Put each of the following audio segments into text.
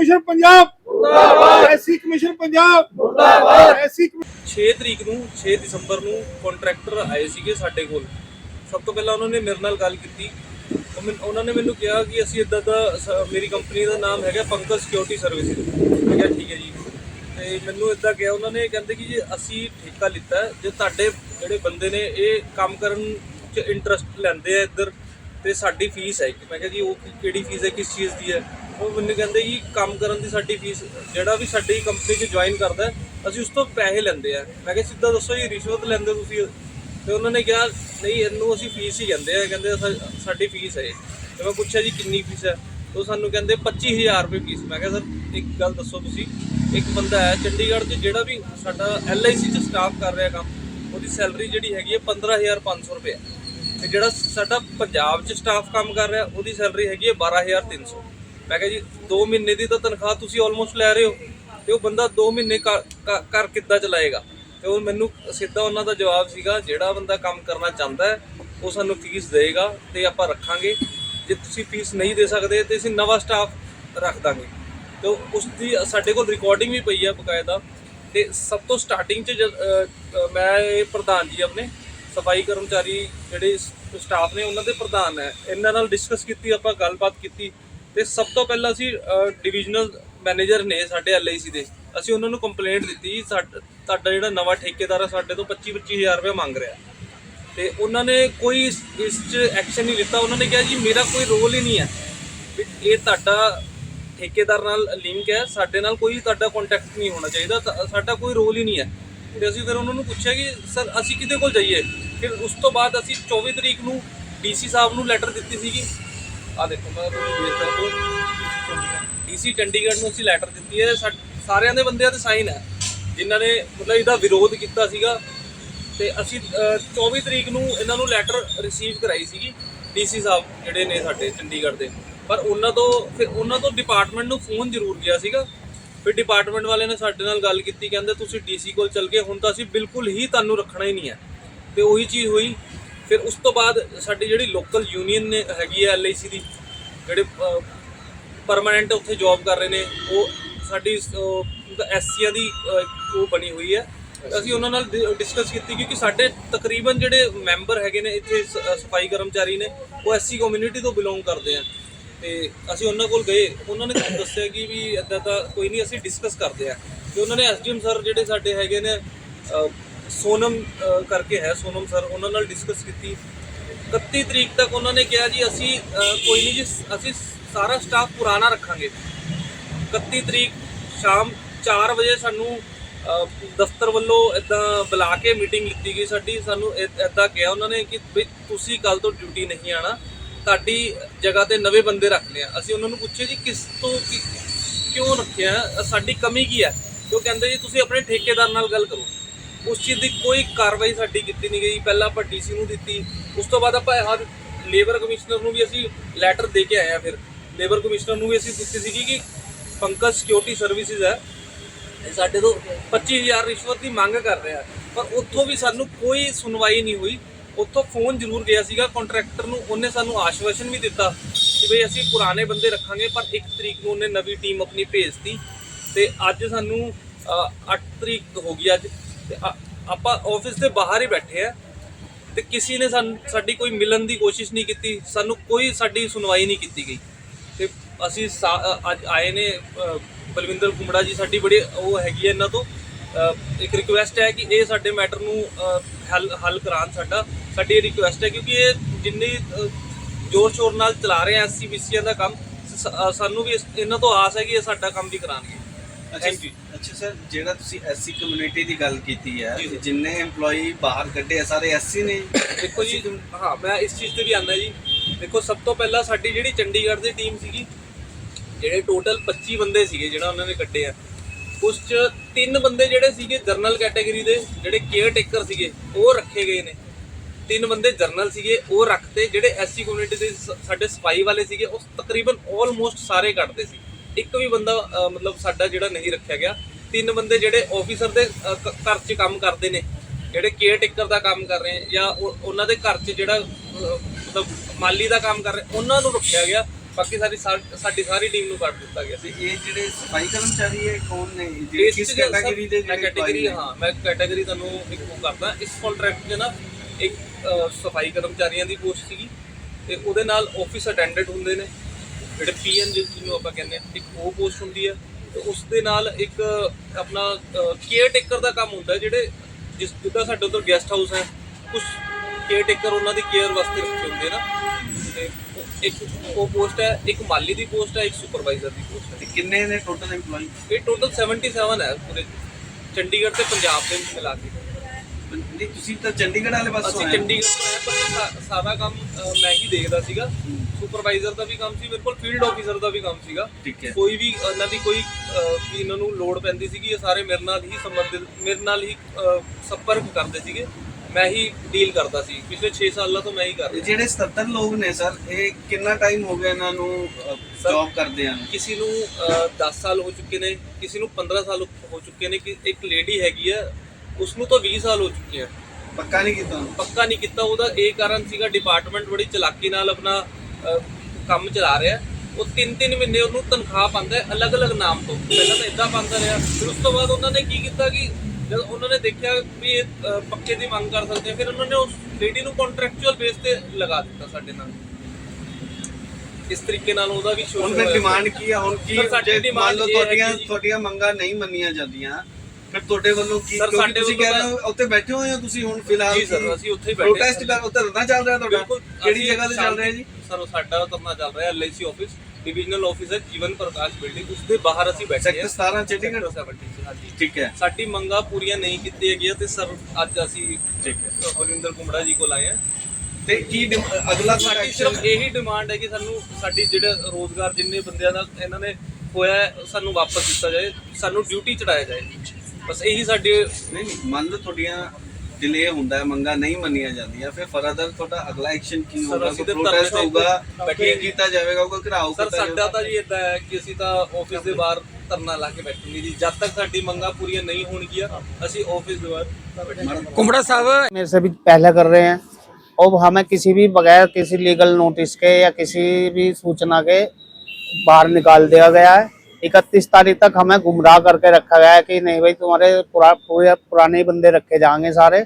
Commission Punjab. ਮੁਰਦਾਬਾਦ। SC commission Punjab. ਮੁਰਦਾਬਾਦ। SC 6 ਤਰੀਕ ਨੂੰ 6 ਦਸੰਬਰ ਨੂੰ ਕੰਟਰੈਕਟਰ ਆਏ ਸੀਗੇ ਸਾਡੇ ਕੋਲ। ਸਭ ਤੋਂ ਪਹਿਲਾਂ ਉਹਨਾਂ ਨੇ ਮੇਰੇ ਨਾਲ ਗੱਲ ਕੀਤੀ। ਉਹਨਾਂ ਨੇ ਮੈਨੂੰ ਕਿਹਾ ਕਿ ਅਸੀਂ ਇਦਾਂ ਦਾ ਮੇਰੀ ਕੰਪਨੀ ਦਾ ਨਾਮ ਹੈਗਾ ਪੰਕਜ ਸਿਕਿਉਰਿਟੀ ਸਰਵਿਸਿਜ਼ ਮੈਂ ਕਿਹਾ ਠੀਕ ਹੈ ਜੀ। ਤੇ ਮੈਨੂੰ ਇਦਾਂ ਕਿਹਾ ਉਹਨਾਂ ਨੇ ਕਹਿੰਦੇ ਕਿ ਜੀ ਅਸੀਂ ਠੇਕਾ ਲਿੱਤਾ ਜੇ ਤੁਹਾਡੇ ਜਿਹੜੇ ਬੰਦੇ ਨੇ ਇਹ ਕੰਮ ਕਰਨ 'ਚ ਇੰਟਰਸਟ ਲੈਂਦੇ ਆ ਇੱਧਰ ਤੇ ਸਾਡੀ ਫੀਸ ਹੈ ਮੈਂ ਕਿਹਾ ਜੀ ਉਹ ਕਿਹੜੀ ਫੀਸ ਹੈ ਕਿਸ ਚੀਜ਼ ਦੀ ਹੈ? ਉਹ ਮੈਨੂੰ ਕਹਿੰਦੇ ਕਿ ਕੰਮ ਕਰਨ ਦੀ ਸਾਡੀ ਫੀਸ ਜਿਹੜਾ ਵੀ ਸਾਡੀ ਕੰਪਨੀ 'ਚ ਜੁਆਇਨ ਕਰਦਾ ਹੈ, ਅਸੀਂ ਉਸ ਤੋਂ ਪੈਸੇ ਲੈਂਦੇ ਆ। ਮੈਂ ਕਿਹਾ ਸਿੱਧਾ ਦੱਸੋ ਜੀ ਰਿਸ਼ਵਤ ਲੈਂਦੇ ਹੋ ਤੁਸੀਂ? ਤੇ ਉਹਨਾਂ ਨੇ ਕਿਹਾ ਨਹੀਂ ਇਹਨੂੰ ਅਸੀਂ ਫੀਸ ਹੀ ਕਹਿੰਦੇ ਆ। ਕਹਿੰਦੇ ਸਾ- ਸਾਡੀ ਫੀਸ ਹੈ ਇਹ। ਤੇ ਮੈਂ ਪੁੱਛਿਆ ਜੀ ਕਿੰਨੀ ਫੀਸ ਹੈ? ਉਹ ਸਾਨੂੰ ਕਹਿੰਦੇ 25000 ਰੁਪਏ ਫੀਸ ਮੈਂ ਕਿਹਾ ਸਰ ਇੱਕ ਗੱਲ ਦੱਸੋ ਤੁਸੀਂ। ਇੱਕ ਬੰਦਾ ਹੈ ਚੰਡੀਗੜ੍ਹ 'ਚ ਜਿਹੜਾ ਵੀ ਸਾਡਾ ਐਲਆਈਸੀ 'ਚ ਸਟਾਫ ਕਰ ਰਿਹਾ ਕੰਮ ਉਹਦੀ ਸੈਲਰੀ ਜਿਹੜੀ ਹੈਗੀ ਹੈ 15500 ਰੁਪਏ। ਹੈ ਤੇ ਜਿਹੜਾ ਸਾਡਾ ਪੰਜਾਬ 'ਚ ਸਟਾਫ ਕੰਮ ਕਰ ਰਿਹਾ ਉਹਦੀ ਸੈਲਰੀ ਹੈਗੀ ਹੈ 12300 ਮੈਂ ਕਿਹਾ ਜੀ 2 ਮਹੀਨੇ ਦੀ ਤਾਂ ਤਨਖਾਹ ਤੁਸੀਂ ਆਲਮੋਸਟ ਲੈ ਰਹੇ ਹੋ। ਤੇ ਉਹ ਬੰਦਾ 2 ਮਹੀਨੇ ਕਰ- ਕਰ ਕਰ ਕਿੱਦਾਂ ਚਲਾਏਗਾ? ਤੇ ਉਹ ਮੈਨੂੰ ਸਿੱਧਾ ਉਹਨਾਂ ਦਾ ਜਵਾਬ ਸੀਗਾ ਜਿਹੜਾ ਬੰਦਾ ਕੰਮ ਕਰਨਾ ਚਾਹੁੰਦਾ ਹੈ ਉਹ ਸਾਨੂੰ ਫੀਸ ਦੇਗਾ ਤੇ ਆਪਾਂ ਰੱਖਾਂਗੇ। ਜੇ ਤੁਸੀਂ ਫੀਸ ਨਹੀਂ ਦੇ ਸਕਦੇ ਤੇ ਅਸੀਂ ਨਵਾਂ ਸਟਾਫ ਰੱਖ ਦਾਂਗੇ। ਤੇ ਉਸ ਦੀ ਸਾਡੇ ਕੋਲ ਰਿਕਾਰਡਿੰਗ ਵੀ ਪਈ ਹੈ ਬਕਾਇਦਾ। ਤੇ ਸਭ ਤੋਂ ਸਟਾਰਟਿੰਗ 'ਚ ਜਦ, ਮੈਂ ਇਹ ਪ੍ਰਧਾਨ ਜੀ ਆਪਣੇ ਸਫ਼ਾਈ ਕਰਮਚਾਰੀ ਜਿਹੜੇ ਸਟਾਫ ਨੇ ਉਹਨਾਂ ਦੇ ਪ੍ਰਧਾਨ ਹੈ। ਇਹਨਾਂ ਨਾਲ ਡਿਸਕਸ ਕੀਤੀ ਆਪਾਂ ਗੱਲਬਾਤ ਕੀਤੀ। ਤੇ ਸਭ ਤੋਂ ਪਹਿਲਾਂ ਅਸੀਂ ਡਿਵੀਜ਼ਨਲ ਮੈਨੇਜਰ ਨੇ ਸਾਡੇ ਐਲਆਈਸੀ ਦੇ, ਅਸੀਂ ਉਹਨਾਂ ਨੂੰ ਕੰਪਲੇਂਟ ਦਿੱਤੀ, ਸਾਡ- ਤੁਹਾਡਾ ਜਿਹੜਾ ਨਵਾਂ ਠੇਕੇਦਾਰ ਆ, ਸਾਡੇ ਤੋਂ 25 25000 ਰੁਪਏ ਮੰਗ ਰਿਹਾ। ਤੇ ਉਹਨਾਂ ਨੇ ਕੋਈ ਇਸ 'ਚ ਐਕਸ਼ਨ ਨਹੀਂ ਲਿੱਤਾ, ਉਹਨਾਂ ਨੇ ਕਿਹਾ ਜੀ, ਮੇਰਾ ਕੋਈ ਰੋਲ ਹੀ ਨਹੀਂ ਹੈ। ਇਹ ਤੁਹਾਡਾ ਠੇਕੇਦਾਰ ਨਾਲ ਲਿੰਕ ਹੈ, ਸਾਡੇ ਨਾਲ ਕੋਈ ਤੁਹਾਡਾ ਕੰਟੈਕਟ ਨਹੀਂ ਹੋਣਾ ਚਾਹੀਦਾ ਸਾਡਾ ਕੋਈ ਰੋਲ ਹੀ ਨਹੀਂ ਹੈ। ਤੇ ਅਸੀਂ ਫਿਰ ਉਹਨਾਂ ਨੂੰ ਪੁੱਛਿਆ ਕਿ, ਸਰ, ਅਸੀਂ ਕਿਹਦੇ ਕੋਲ ਜਾਈਏ? ਫਿਰ ਉਸ ਤੋਂ ਬਾਅਦ ਅਸੀਂ 24 ਤਰੀਕ ਨੂੰ ਡੀਸੀ ਸਾਹਿਬ ਨੂੰ ਲੈਟਰ ਦਿੱਤੀ ਸੀਗੀ। ਆ ਦੇਖੋ ਮੈਂ ਤੁਹਾਨੂੰ ਦੇਖ ਸਕਦਾ ਡੀਸੀ ਚੰਡੀਗੜ੍ਹ ਨੂੰ ਅਸੀਂ ਲੈਟਰ ਦਿੱਤੀ ਹੈ ਸਾ- ਸਾਰਿਆਂ ਦੇ ਬੰਦਿਆਂ ਦੇ ਸਾਈਨ ਹੈ। ਜਿਨ੍ਹਾਂ ਨੇ ਮਤਲਬ ਇਹਦਾ ਵਿਰੋਧ ਕੀਤਾ ਸੀਗਾ ਤੇ ਅਸੀਂ ਅਹ, 24 ਤਰੀਕ ਨੂੰ ਇਹਨਾਂ ਨੂੰ ਲੈਟਰ ਰਿਸੀਵ ਕਰਾਈ ਸੀਗੀ ਡੀਸੀ ਸਾਹਿਬ ਜਿਹੜੇ ਨੇ ਸਾਡੇ ਚੰਡੀਗੜ੍ਹ ਦੇ। ਪਰ ਉਹਨਾਂ ਤੋਂ ਫਿਰ ਉਹਨਾਂ ਤੋਂ ਡਿਪਾਰਟਮੈਂਟ ਨੂੰ ਫੋਨ ਜ਼ਰੂਰ ਗਿਆ ਸੀਗਾ। ਫਿਰ ਡਿਪਾਰਟਮੈਂਟ ਵਾਲੇ ਨੇ ਸਾਡੇ ਨਾਲ ਗੱਲ ਕੀਤੀ ਕਹਿੰਦੇ ਤੁਸੀਂ ਡੀਸੀ ਕੋਲ ਚੱਲ ਗਏ ਹੁਣ ਤਾਂ ਅਸੀਂ ਬਿਲਕੁਲ ਹੀ ਤੁਹਾਨੂੰ ਰੱਖਣਾ ਹੀ ਨਹੀਂ ਹੈ। ਤੇ ਉਹੀ ਚੀਜ਼ ਹੋਈ ਫਿਰ ਉਸ ਤੋਂ ਬਾਅਦ ਸਾਡੀ ਜਿਹੜੀ ਲੋਕਲ ਯੂਨੀਅਨ ਨੇ ਹੈਗੀ ਹੈ ਐਲਆਈਸੀ ਦੀ, ਜਿਹੜੇ ਪਰਮਾਨੈਂਟ ਉੱਥੇ ਜੌਬ ਕਰ ਰਹੇ ਨੇ, ਉਹ ਸਾਡੀ ਐਸਸੀਆਂ ਦੀ ਉਹ ਬਣੀ ਹੋਈ ਹੈ। ਅਸੀਂ ਉਹਨਾਂ ਨਾਲ ਡਿਸਕਸ ਕੀਤੀ ਕਿਉਂਕਿ ਸਾਡੇ ਤਕਰੀਬਨ ਜਿਹੜੇ ਮੈਂਬਰ ਹੈਗੇ ਨੇ ਇੱਥੇ ਸ- ਸਫ਼ਾਈ ਕਰਮਚਾਰੀ ਨੇ, ਉਹ ਐਸਸੀ ਕਮਿਊਨਿਟੀ ਤੋਂ ਬਿਲੋਂਗ ਕਰਦੇ ਆ। ਤੇ ਅਸੀਂ ਉਹਨਾਂ ਕੋਲ ਗਏ, ਉਹਨਾਂ ਨੇ ਦੱਸਿਆ ਕਿ ਵੀ ਇਦਾਂ ਤਾਂ ਕੋਈ ਨਹੀਂ, ਅਸੀਂ ਡਿਸਕਸ ਕਰਦੇ ਆ। ਤੇ ਉਹਨਾਂ ਨੇ ਐਸਡੀਐਮ ਸਰ ਜਿਹੜੇ ਸਾਡੇ ਹੈਗੇ ਨੇ ਸੋਨਮ ਕਰਕੇ ਹੈ, ਸੋਨਮ ਸਰ, ਉਹਨਾਂ ਨਾਲ ਡਿਸਕਸ ਕੀਤੀ। 31 ਤਰੀਕ ਤੱਕ ਉਹਨਾਂ ਨੇ ਕਿਹਾ ਜੀ, ਅਸੀਂ ਕੋਈ ਨਹੀਂ ਜੀ, ਅਸੀਂ ਸਾਰਾ ਸਟਾਫ ਪੁਰਾਣਾ ਰੱਖਾਂਗੇ। 31 ਤਰੀਕ ਸ਼ਾਮ 4 ਵਜੇ ਸਾਨੂੰ ਦਫ਼ਤਰ ਵੱਲੋਂ ਇਦਾਂ ਬੁਲਾ ਕੇ ਮੀਟਿੰਗ ਲਿੱਤੀ ਗਈ ਸਾਡੀ। ਸਾਨੂੰ ਇਦਾਂ ਕਿਹਾ ਉਹਨਾਂ ਨੇ ਕਿ ਵੀ ਤੁਸੀਂ ਕੱਲ ਤੋਂ ਡਿਊਟੀ ਨਹੀਂ ਆਣਾ ਤੁਹਾਡੀ ਜਗ੍ਹਾ ਤੇ ਨਵੇਂ ਬੰਦੇ ਰੱਖ ਲਿਆ ਅਸੀਂ ਉਹਨਾਂ ਨੂੰ ਪੁੱਛਿਆ ਜੀ, ਕਿਸ ਤੋਂ ਕਿ- ਕਿਉਂ ਰੱਖਿਆ? ਸਾਡੀ ਕਮੀ ਕੀ ਹੈ? ਉਹ ਕਹਿੰਦੇ ਜੀ, ਤੁਸੀਂ ਆਪਣੇ ਠੇਕੇਦਾਰ ਨਾਲ ਗੱਲ ਕਰੋ। ਉਸ ਚੀਜ਼ ਦੀ ਕੋਈ ਕਾਰਵਾਈ ਸਾਡੀ ਕੀਤੀ ਨਹੀਂ ਗਈ। ਪਹਿਲਾਂ ਆਪਾਂ ਡੀਸੀ ਨੂੰ ਦਿੱਤੀ। ਉਸ ਤੋਂ ਬਾਅਦ ਆਪਾਂ ਹਰ ਲੇਬਰ ਕਮਿਸ਼ਨਰ ਨੂੰ ਵੀ ਅਸੀਂ ਲੈਟਰ ਦੇ ਕੇ ਆਏ ਆ ਫਿਰ। ਲੇਬਰ ਕਮਿਸ਼ਨਰ ਨੂੰ ਵੀ ਅਸੀਂ ਦਿੱਤੀ ਸੀਗੀ ਕਿ ਪੰਕਜ ਸਿਕਿਉਰਿਟੀ ਸਰਵਿਸਿਜ਼ ਹੈ। ਇਹ ਸਾਡੇ ਤੋਂ 25000 ਰਿਸ਼ਵਤ ਦੀ ਮੰਗ ਕਰ ਰਿਹਾ। ਪਰ ਉੱਥੋਂ ਵੀ ਸਾਨੂੰ ਕੋਈ ਸੁਣਵਾਈ ਨਹੀਂ ਹੋਈ। ਉੱਥੋਂ ਫੋਨ ਜ਼ਰੂਰ ਗਿਆ ਸੀਗਾ ਕੰਟਰੈਕਟਰ ਨੂੰ। ਉਹਨੇ ਸਾਨੂੰ ਆਸ਼ਵਾਸਨ ਵੀ ਦਿੱਤਾ ਕਿ ਭਈ ਅਸੀਂ ਪੁਰਾਣੇ ਬੰਦੇ ਰੱਖਾਂਗੇ, ਪਰ 1 ਤਰੀਕ ਨੂੰ ਉਹਨੇ ਨਵੀਂ ਟੀਮ ਆਪਣੀ ਭੇਜਤੀ। ਤੇ ਅੱਜ ਸਾਨੂੰ 8 ਤਰੀਕ ਹੋ ਗਈ ਅੱਜ। ਤੇ ਆਪਾਂ ਆਫਿਸ ਦੇ ਬਾਹਰ ਹੀ ਬੈਠੇ ਆ ਤੇ ਕਿਸੇ ਨੇ ਸਾਨੂੰ ਸਾਡੀ ਕੋਈ ਮਿਲਣ ਦੀ ਕੋਸ਼ਿਸ਼ ਨਹੀਂ ਕੀਤੀ ਸਾਨੂੰ ਕੋਈ ਸਾਡੀ ਸੁਣਵਾਈ ਨਹੀਂ ਕੀਤੀ ਗਈ। ਤੇ ਅਸੀਂ ਅੱਜ ਆਏ ਨੇ ਬਲਵਿੰਦਰ ਕੁਮੜਾ ਜੀ ਸਾਡੀ ਬੜੀ ਉਹ ਹੈਗੀ ਹੈ ਇਹਨਾਂ ਤੋਂ। ਇੱਕ ਰਿਕੁਐਸਟ ਹੈ ਕਿ ਇਹ ਸਾਡੇ ਮੈਟਰ ਨੂੰ ਹੱਲ ਹੱਲ ਕਰਾਉਣ ਸਾਡਾ। ਸਾਡੀ ਇਹ ਰਿਕੁਐਸਟ ਹੈ ਕਿਉਂਕਿ ਇਹ ਜਿੰਨੀ ਜ਼ੋਰ ਸ਼ੋਰ ਨਾਲ ਚਲਾ ਰਹੇ ਆ ਐਸਸੀਬੀਸੀਆਂ ਦਾ ਕੰਮ ਸਾਨੂੰ ਵੀ ਇਹਨਾਂ ਤੋਂ ਆਸ ਹੈ ਕਿ ਇਹ ਸਾਡਾ ਕੰਮ ਵੀ ਕਰਾਉਣਗੇ। ਥੈਂਕ ਯੂ ਅੱਛਾ ਸਰ ਜਿਹੜਾ ਤੁਸੀਂ ਐਸਸੀ ਕਮਿਊਨਿਟੀ ਦੀ ਗੱਲ ਕੀਤੀ ਹੈ। ਜਿੰਨੇ EMPLOYE ਬਾਹਰ ਕੱਢੇ ਆ ਸਾਰੇ ਐਸਸੀ ਨੇ? ਦੇਖੋ ਜੀ ਹਾਂ ਮੈਂ ਇਸ ਚੀਜ਼ ਤੇ ਵੀ ਆਨਾ ਜੀ। ਦੇਖੋ ਸਭ ਤੋਂ ਪਹਿਲਾਂ ਸਾਡੀ ਜਿਹੜੀ ਚੰਡੀਗੜ੍ਹ ਦੀ ਟੀਮ ਸੀਗੀ ਜਿਹੜੇ ਟੋਟਲ 25 ਬੰਦੇ ਸੀਗੇ ਜਿਹੜਾ ਉਹਨਾਂ ਨੇ ਕੱਢੇ ਆ ਉਸ ਚ ਤਿੰਨ ਬੰਦੇ ਜਿਹੜੇ ਸੀਗੇ ਜਰਨਲ ਕੈਟਾਗਰੀ ਦੇ ਜਿਹੜੇ ਕੇਅਰ ਟੇਕਰ ਸੀਗੇ ਉਹ ਰੱਖੇ ਗਏ ਨੇ। ਤਿੰਨ ਬੰਦੇ ਜਰਨਲ ਸੀਗੇ ਉਹ ਰੱਖਤੇ ਜਿਹੜੇ ਐਸਸੀ ਕਮਿਊਨਿਟੀ ਦੇ ਸਾਡੇ ਸਫ਼ਾਈ ਵਾਲੇ ਸੀਗੇ ਉਹ ਤਕਰੀਬਨ ਆਲਮੋਸਟ ਸਾਰੇ ਕੱਢਦੇ ਸੀ। ਇੱਕ ਵੀ ਬੰਦਾ ਅ, ਮਤਲਬ ਸਾਡਾ ਜਿਹੜਾ ਨਹੀਂ ਰੱਖਿਆ ਗਿਆ। ਤਿੰਨ ਬੰਦੇ ਜਿਹੜੇ ਆਫੀਸਰ ਦੇ ਅ, ਕ- ਘਰ 'ਚ ਕੰਮ ਕਰਦੇ ਨੇ ਜਿਹੜੇ ਕੇਅਰ ਟੇਕਰ ਦਾ ਕੰਮ ਕਰ ਰਹੇ ਜਾਂ ਉਹ- ਉਹਨਾਂ ਦੇ ਘਰ 'ਚ ਜਿਹੜਾ ਅ, ਮਤਲਬ ਮਾਲੀ ਦਾ ਕੰਮ ਕਰ ਰਹੇ ਉਹਨਾਂ ਨੂੰ ਰੱਖਿਆ ਗਿਆ। ਬਾਕੀ ਸਾਰੀ ਸਾ- ਸਾਡੀ ਸਾਰੀ ਟੀਮ ਨੂੰ ਕੱਢ ਦਿੱਤਾ ਗਿਆ ਤੇ ਇਹ ਜਿਹੜੇ ਸਫ਼ਾਈ ਕਰਮਚਾਰੀ ਹੈ ਕੌਣ ਨੇ? ਜਿਹੜੇ ਕਿਸ ਕੈਟਾਗਰੀ ਦੇ ਜਿਹੜੇ ਕੈਟਾਗਰੀ employee ਨੇ? ਹਾਂ ਮੈਂ ਕੈਟਾਗਰੀ ਤੁਹਾਨੂੰ ਇੱਕ ਉਹ ਕਰਦਾ। ਇਸ ਕੰਟਰੈਕਟ 'ਚ ਨਾ ਇੱਕ ਅਹ, ਸਫ਼ਾਈ ਕਰਮਚਾਰੀਆਂ ਦੀ ਪੋਸਟ ਸੀਗੀ ਤੇ ਉਹਦੇ ਨਾਲ ਆਫਿਸ ਅਟੈਂਡੈਂਟ ਹੁੰਦੇ ਨੇ। ਜਿਹੜੇ ਪੀਐਨ ਜਿਹਨੂੰ ਆਪਾਂ ਕਹਿੰਦੇ ਆ ਇੱਕ ਉਹ ਪੋਸਟ ਹੁੰਦੀ ਹੈ ਤੇ ਉਸ ਦੇ ਨਾਲ ਇੱਕ ਆਪਣਾ ਕੇਅਰ ਟੇਕਰ ਦਾ ਕੰਮ ਹੁੰਦਾ ਜਿਹੜੇ ਜਿਸ ਜਿੱਦਾਂ ਸਾਡੇ ਉਧਰ ਗੈਸਟ ਹਾਊਸ ਹੈ ਕੁਝ ਕੇਅਰ ਟੇਕਰ ਉਹਨਾਂ ਦੀ ਕੇਅਰ ਵਾਸਤੇ ਰੱਖੇ ਹੁੰਦੇ ਨਾ। ਤੇ ਇੱਕ ਉਹ ਪੋਸਟ ਹੈ ਇੱਕ ਮਾਲੀ ਦੀ ਪੋਸਟ ਹੈ ਇੱਕ ਸੁਪਰਵਾਈਜ਼ਰ ਦੀ ਪੋਸਟ ਹੈ। ਤੇ ਕਿੰਨੇ ਨੇ ਟੋਟਲ EMPLOYE ਇਹ ਟੋਟਲ 77 ਹੈ ਪੂਰੇ। ਚੰਡੀਗੜ੍ਹ ਤੇ ਪੰਜਾਬ ਦੇ ਵਿੱਚ ਮਿਲਾ ਕੇ। ਨਹੀਂ ਤੁਸੀਂ ਤਾਂ ਚੰਡੀਗੜ੍ਹ ਵਾਲੇ ਪਾਸੋਂ ਅਸੀਂ ਆਏ ਹੋ। ਚੰਡੀਗੜ੍ਹ ਤੋਂ ਆਏ ਪਰ ਇਹ ਸਾ- ਸਾਰਾ ਕੰਮ ਅਹ, ਮੈਂ ਹੀ ਦੇਖਦਾ ਸੀਗਾ। ਸੁਪਰਵਾਈਜ਼ਰ ਦਾ ਵੀ ਕੰਮ ਸੀ ਮੇਰੇ ਕੋਲ ਫੀਲਡ ਆਫੀਸਰ ਦਾ ਵੀ ਕੰਮ ਸੀਗਾ। ਠੀਕ ਹੈ। ਕੋਈ ਵੀ ਇਹਨਾਂ ਦੀ ਕੋਈ ਅਹ, ਵੀ ਇਹਨਾਂ ਨੂੰ ਲੋੜ ਪੈਂਦੀ ਸੀਗੀ ਇਹ ਸਾਰੇ ਮੇਰੇ ਨਾਲ ਹੀ ਸੰਬੰਧਿਤ ਮੇਰੇ ਨਾਲ ਹੀ ਅਹ, ਸੰਪਰਕ ਕਰਦੇ ਸੀਗੇ। ਮੈਂ ਹੀ ਡੀਲ ਕਰਦਾ ਸੀ। ਪਿਛਲੇ 6 ਸਾਲਾਂ ਤੋਂ ਮੈਂ ਹੀ ਕਰ ਰਿਹਾ। ਜਿਹੜੇ 77 ਲੋਕ ਨੇ ਸਰ ਇਹ ਕਿੰਨਾ ਟਾਈਮ ਹੋ ਗਿਆ ਇਹਨਾਂ ਨੂੰ Sir, ਜੌਬ ਕਰਦੇ ਆਂ ਕਿਸੇ ਨੂੰ 10 ਸਾਲ ਹੋ ਚੁੱਕੇ ਨੇ ਕਿਸੇ ਨੂੰ 15 ਸਾਲ ਹੋ ਚੁੱਕੇ ਨੇ ਕਿ ਇੱਕ ਲੇਡੀ ਹੈਗੀ ਆ ਉਸ ਨੂੰ ਤਾਂ 20 ਸਾਲ ਹੋ ਚੁੱਕੇ ਆ। ਪੱਕਾ ਨਹੀਂ ਕੀਤਾ ਪੱਕਾ ਨਹੀਂ ਕੀਤਾ ਉਹਦਾ ਇਹ ਕਾਰਨ ਸੀਗਾ ਡਿਪਾਰਟਮੈਂਟ ਬੜੀ ਚਲਾਕੀ ਨਾਲ ਆਪਣਾ ਅਹ, ਕੰਮ ਚਲਾ ਰਿਹਾ। ਉਹ ਤਿੰਨ ਤਿੰਨ ਮਹੀਨੇ ਉਹਨੂੰ ਤਨਖਾਹ ਪਾਉਂਦਾ ਹੈ ਅਲੱਗ-ਅਲੱਗ ਨਾਮ ਤੋਂ। ਪਹਿਲਾਂ ਤਾਂ ਇਦਾਂ ਪਾਉਂਦਾ ਰਿਹਾ। ਫਿਰ ਉਸ ਤੋਂ ਬਾਅਦ ਉਹਨਾਂ ਨੇ ਕੀ ਕੀਤਾ ਕਿ ਜਦ ਉਹਨਾਂ ਨੇ ਦੇਖਿਆ ਵੀ ਇਹ ਅਹ, ਪੱਕੇ ਦੀ ਮੰਗ ਕਰ ਸਕਦੇ ਆ ਫਿਰ ਉਹਨਾਂ ਨੇ ਉਸ ਲੇਡੀ ਨੂੰ ਕੰਟਰੈਕਚੁਅਲ ਬੇਸ ਤੇ ਲਗਾ ਦਿੱਤਾ ਸਾਡੇ ਨਾਲ। ਇਸ ਤਰੀਕੇ ਨਾਲ ਉਹਦਾ ਵੀ ਸ਼ੋਅ ਹੁਣ ਫਿਰ ਡਿਮਾਂਡ ਕੀ ਆ? ਹੁਣ ਕੀ Sir, ਸਾਡੀ ਜੇ demand ਮੰਨ ਲਓ ਇਹ ਹੈ ਤੁਹਾਡੀਆਂ ਕਿ ਤੁਹਾਡੀਆਂ ਮੰਗਾਂ ਨਹੀਂ ਮੰਨੀਆਂ ਜਾਂਦੀਆਂ ਫਿਰ ਤੁਹਾਡੇ ਵੱਲੋਂ ਕੀ ਕਿਉਂਕਿ ਸਾਡੇ ਤੁਸੀਂ ਕਹਿ ਰਹੇ ਹੋ ਉੱਥੇ ਬੈਠੇ ਹੋਏ ਹੋ ਤੁਸੀਂ ਹੁਣ ਫਿਲਹਾਲ ਜੀ sir, ਅਸੀਂ ਉੱਥੇ ਹੀ ਬੈਠੇ ਪ੍ਰੋਟੈਸਟ ਉੱਥੇ ਧਰਨਾ ਚੱਲ ਰਿਹਾ ਤੁਹਾਡਾ? ਕਿਹੜੀ ਜਗ੍ਹਾ ਤੇ ਚੱਲ ਰਿਹਾ ਜੀ? ਸਰ ਸਾਡਾ ਧਰਨਾ ਚੱਲ ਰਿਹਾ ਐਲਆਈਸੀ ਆਫਿਸ ਡਿਵੀਜ਼ਨਲ ਆਫਿਸ ਹੈ ਜੀਵਨ ਪ੍ਰਕਾਸ਼ ਬਿਲਡਿੰਗ ਉਸ ਦੇ ਬਾਹਰ ਅਸੀਂ ਬੈਠੇ ਸੈਕਟਰ 17 ਚੰਡੀਗੜ੍ਹ 70 ਹਾਂਜੀ। ਠੀਕ ਹੈ। ਸਾਡੀ ਮੰਗਾਂ ਪੂਰੀਆਂ ਨਹੀਂ ਕੀਤੀਆਂ ਗਈਆਂ ਤੇ ਸਰ ਅੱਜ ਅਸੀਂ ਠੀਕ ਹੈ। ਬਲਵਿੰਦਰ ਕੁਮੜਾ ਜੀ ਕੋਲ ਆਏ ਹਾਂ। ਤੇ ਕੀ ਅਗਲਾ ਸਾਡੀ ਸਿਰਫ ਇਹੀ ਡਿਮਾਂਡ ਹੈ ਕਿ ਸਾਨੂੰ ਸਾਡੀ ਜਿਹੜੇ ਰੋਜ਼ਗਾਰ ਜਿੰਨੇ ਬੰਦਿਆਂ ਦਾ ਇਹਨਾਂ ਨੇ ਹੋਇਆ ਹੈ, ਸਾਨੂੰ ਵਾਪਸ ਦਿੱਤਾ ਜਾਏ ਸਾਨੂੰ ਡਿਊਟੀ ਚੜਾਇਆ ਜਾਏ। ਬਸ ਇਹੀ ਸਾਡੇ ਨਹੀਂ ਨਹੀਂ ਮੰਨ ਲਓ ਤੁਹਾਡੀਆਂ ਡਿਲੇ ਹੁੰਦਾ ਹੈ ਮੰਗਾਂ ਨਹੀਂ ਮੰਨੀਆਂ ਜਾਂਦੀਆਂ ਫਿਰ ਫਰਦਰ ਤੁਹਾਡਾ ਅਗਲਾ ਐਕਸ਼ਨ ਕੀ Sir, ਹੋਊਗਾ ਅਸੀਂ ਕੋਈ ਤਾਂ ਪ੍ਰੋਟੈਸਟ ਧਰਨੇ ਹੋਊਗਾ ਬੈਠੇ ਕੀ ਕੀਤਾ ਜਾਵੇਗਾ ਕੋਈ ਘਰਾਓ ਸਰ ਕੀਤਾ ਸਾਡਾ ਜਾਵੇਗਾ ਤਾਂ ਜੀ ਇਦਾਂ ਹੈ ਕਿ ਅਸੀਂ ਤਾਂ ਆਫਿਸ ਦੇ ਬਾਹਰ ਧਰਨਾ ਲਾ ਕੇ ਬੈਠਾਂਗੇ ਜੀ ਜਦ ਤੱਕ ਸਾਡੀ ਮੰਗਾਂ ਪੂਰੀਆਂ ਨਹੀਂ ਹੋਣਗੀਆਂ ਅਸੀਂ ਆਫਿਸ ਦੇ ਬਾਹਰ ਬੈਠਾਂਗੇ कुमड़ा साहब मेरे से भी पहले कर रहे हैं और हमें किसी भी बगैर किसी लीगल नोटिस के या किसी भी सूचना के बाहर निकाल दिया गया है इकतीस तारीख तक हमें गुमराह करके रखा गया है कि नहीं भाई तुम्हारे पुरा, पूरे पुराने बंदे रखे जाएँगे सारे।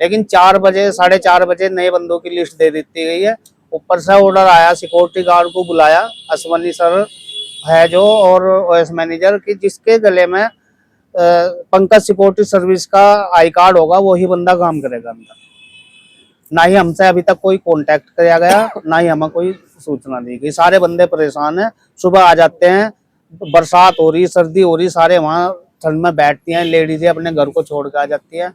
लेकिन चार बजे साढ़े चार बजे नए बंदों की लिस्ट दे दी गई है। ऊपर से ऑर्डर आया सिक्योरिटी गार्ड को बुलाया असमनी सर है जो और ओएस मैनेजर की जिसके गले में पंकज सिक्योरिटी सर्विस का आई कार्ड होगा वही बंदा काम करेगा अंदर। ना ही हमसे अभी तक कोई कांटेक्ट किया गया ना ही हमें कोई सूचना दी गई। सारे बंदे परेशान हैं सुबह आ जाते हैं बरसात हो रही सर्दी हो रही सारे वहाँ ठंड में बैठती हैं लेडीजें अपने घर को छोड़ के आ जाती हैं।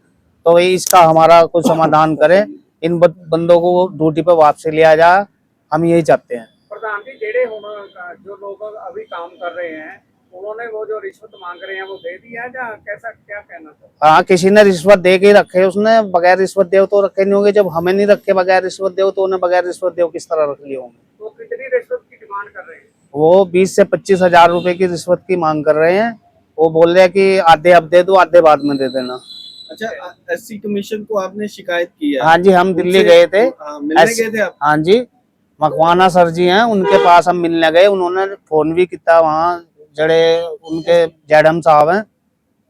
तो वही इसका हमारा कुछ समाधान करें इन बंदों को ड्यूटी पे वापसी लिया जाए हम यही चाहते हैं। प्रधान जी जेड़े जो लोग अभी काम कर रहे हैं उन्होंने वो जो रिश्वत मांग रहे हैं वो दे दिया है या कैसा क्या कहना हाँ? किसी ने रिश्वत दे के रखे उसने बगैर रिश्वत दे तो रखे नहीं होंगे जब हमें नहीं रखे बगैर रिश्वत दे तो उन्हें बगैर रिश्वत दे किस तरह रख लिए होंगे? तो कितनी रिश्वत की डिमांड कर रहे हैं? वो बीस से पच्चीस हज़ार रुपए की रिश्वत की मांग कर रहे हैं। वो बोल रहे हैं कि आधे अब दे दो आधे बाद में दे देना। अच्छा एससी कमीशन को आपने शिकायत की है? हाँ जी हम दिल्ली गए थे। हाँ, मिलने गए थे आप? हाँ जी मकवाना सर जी हैं उनके पास हम मिलने गए। उन्होंने फ़ोन भी किया वहाँ जड़े उनके जैडम साहब हैं।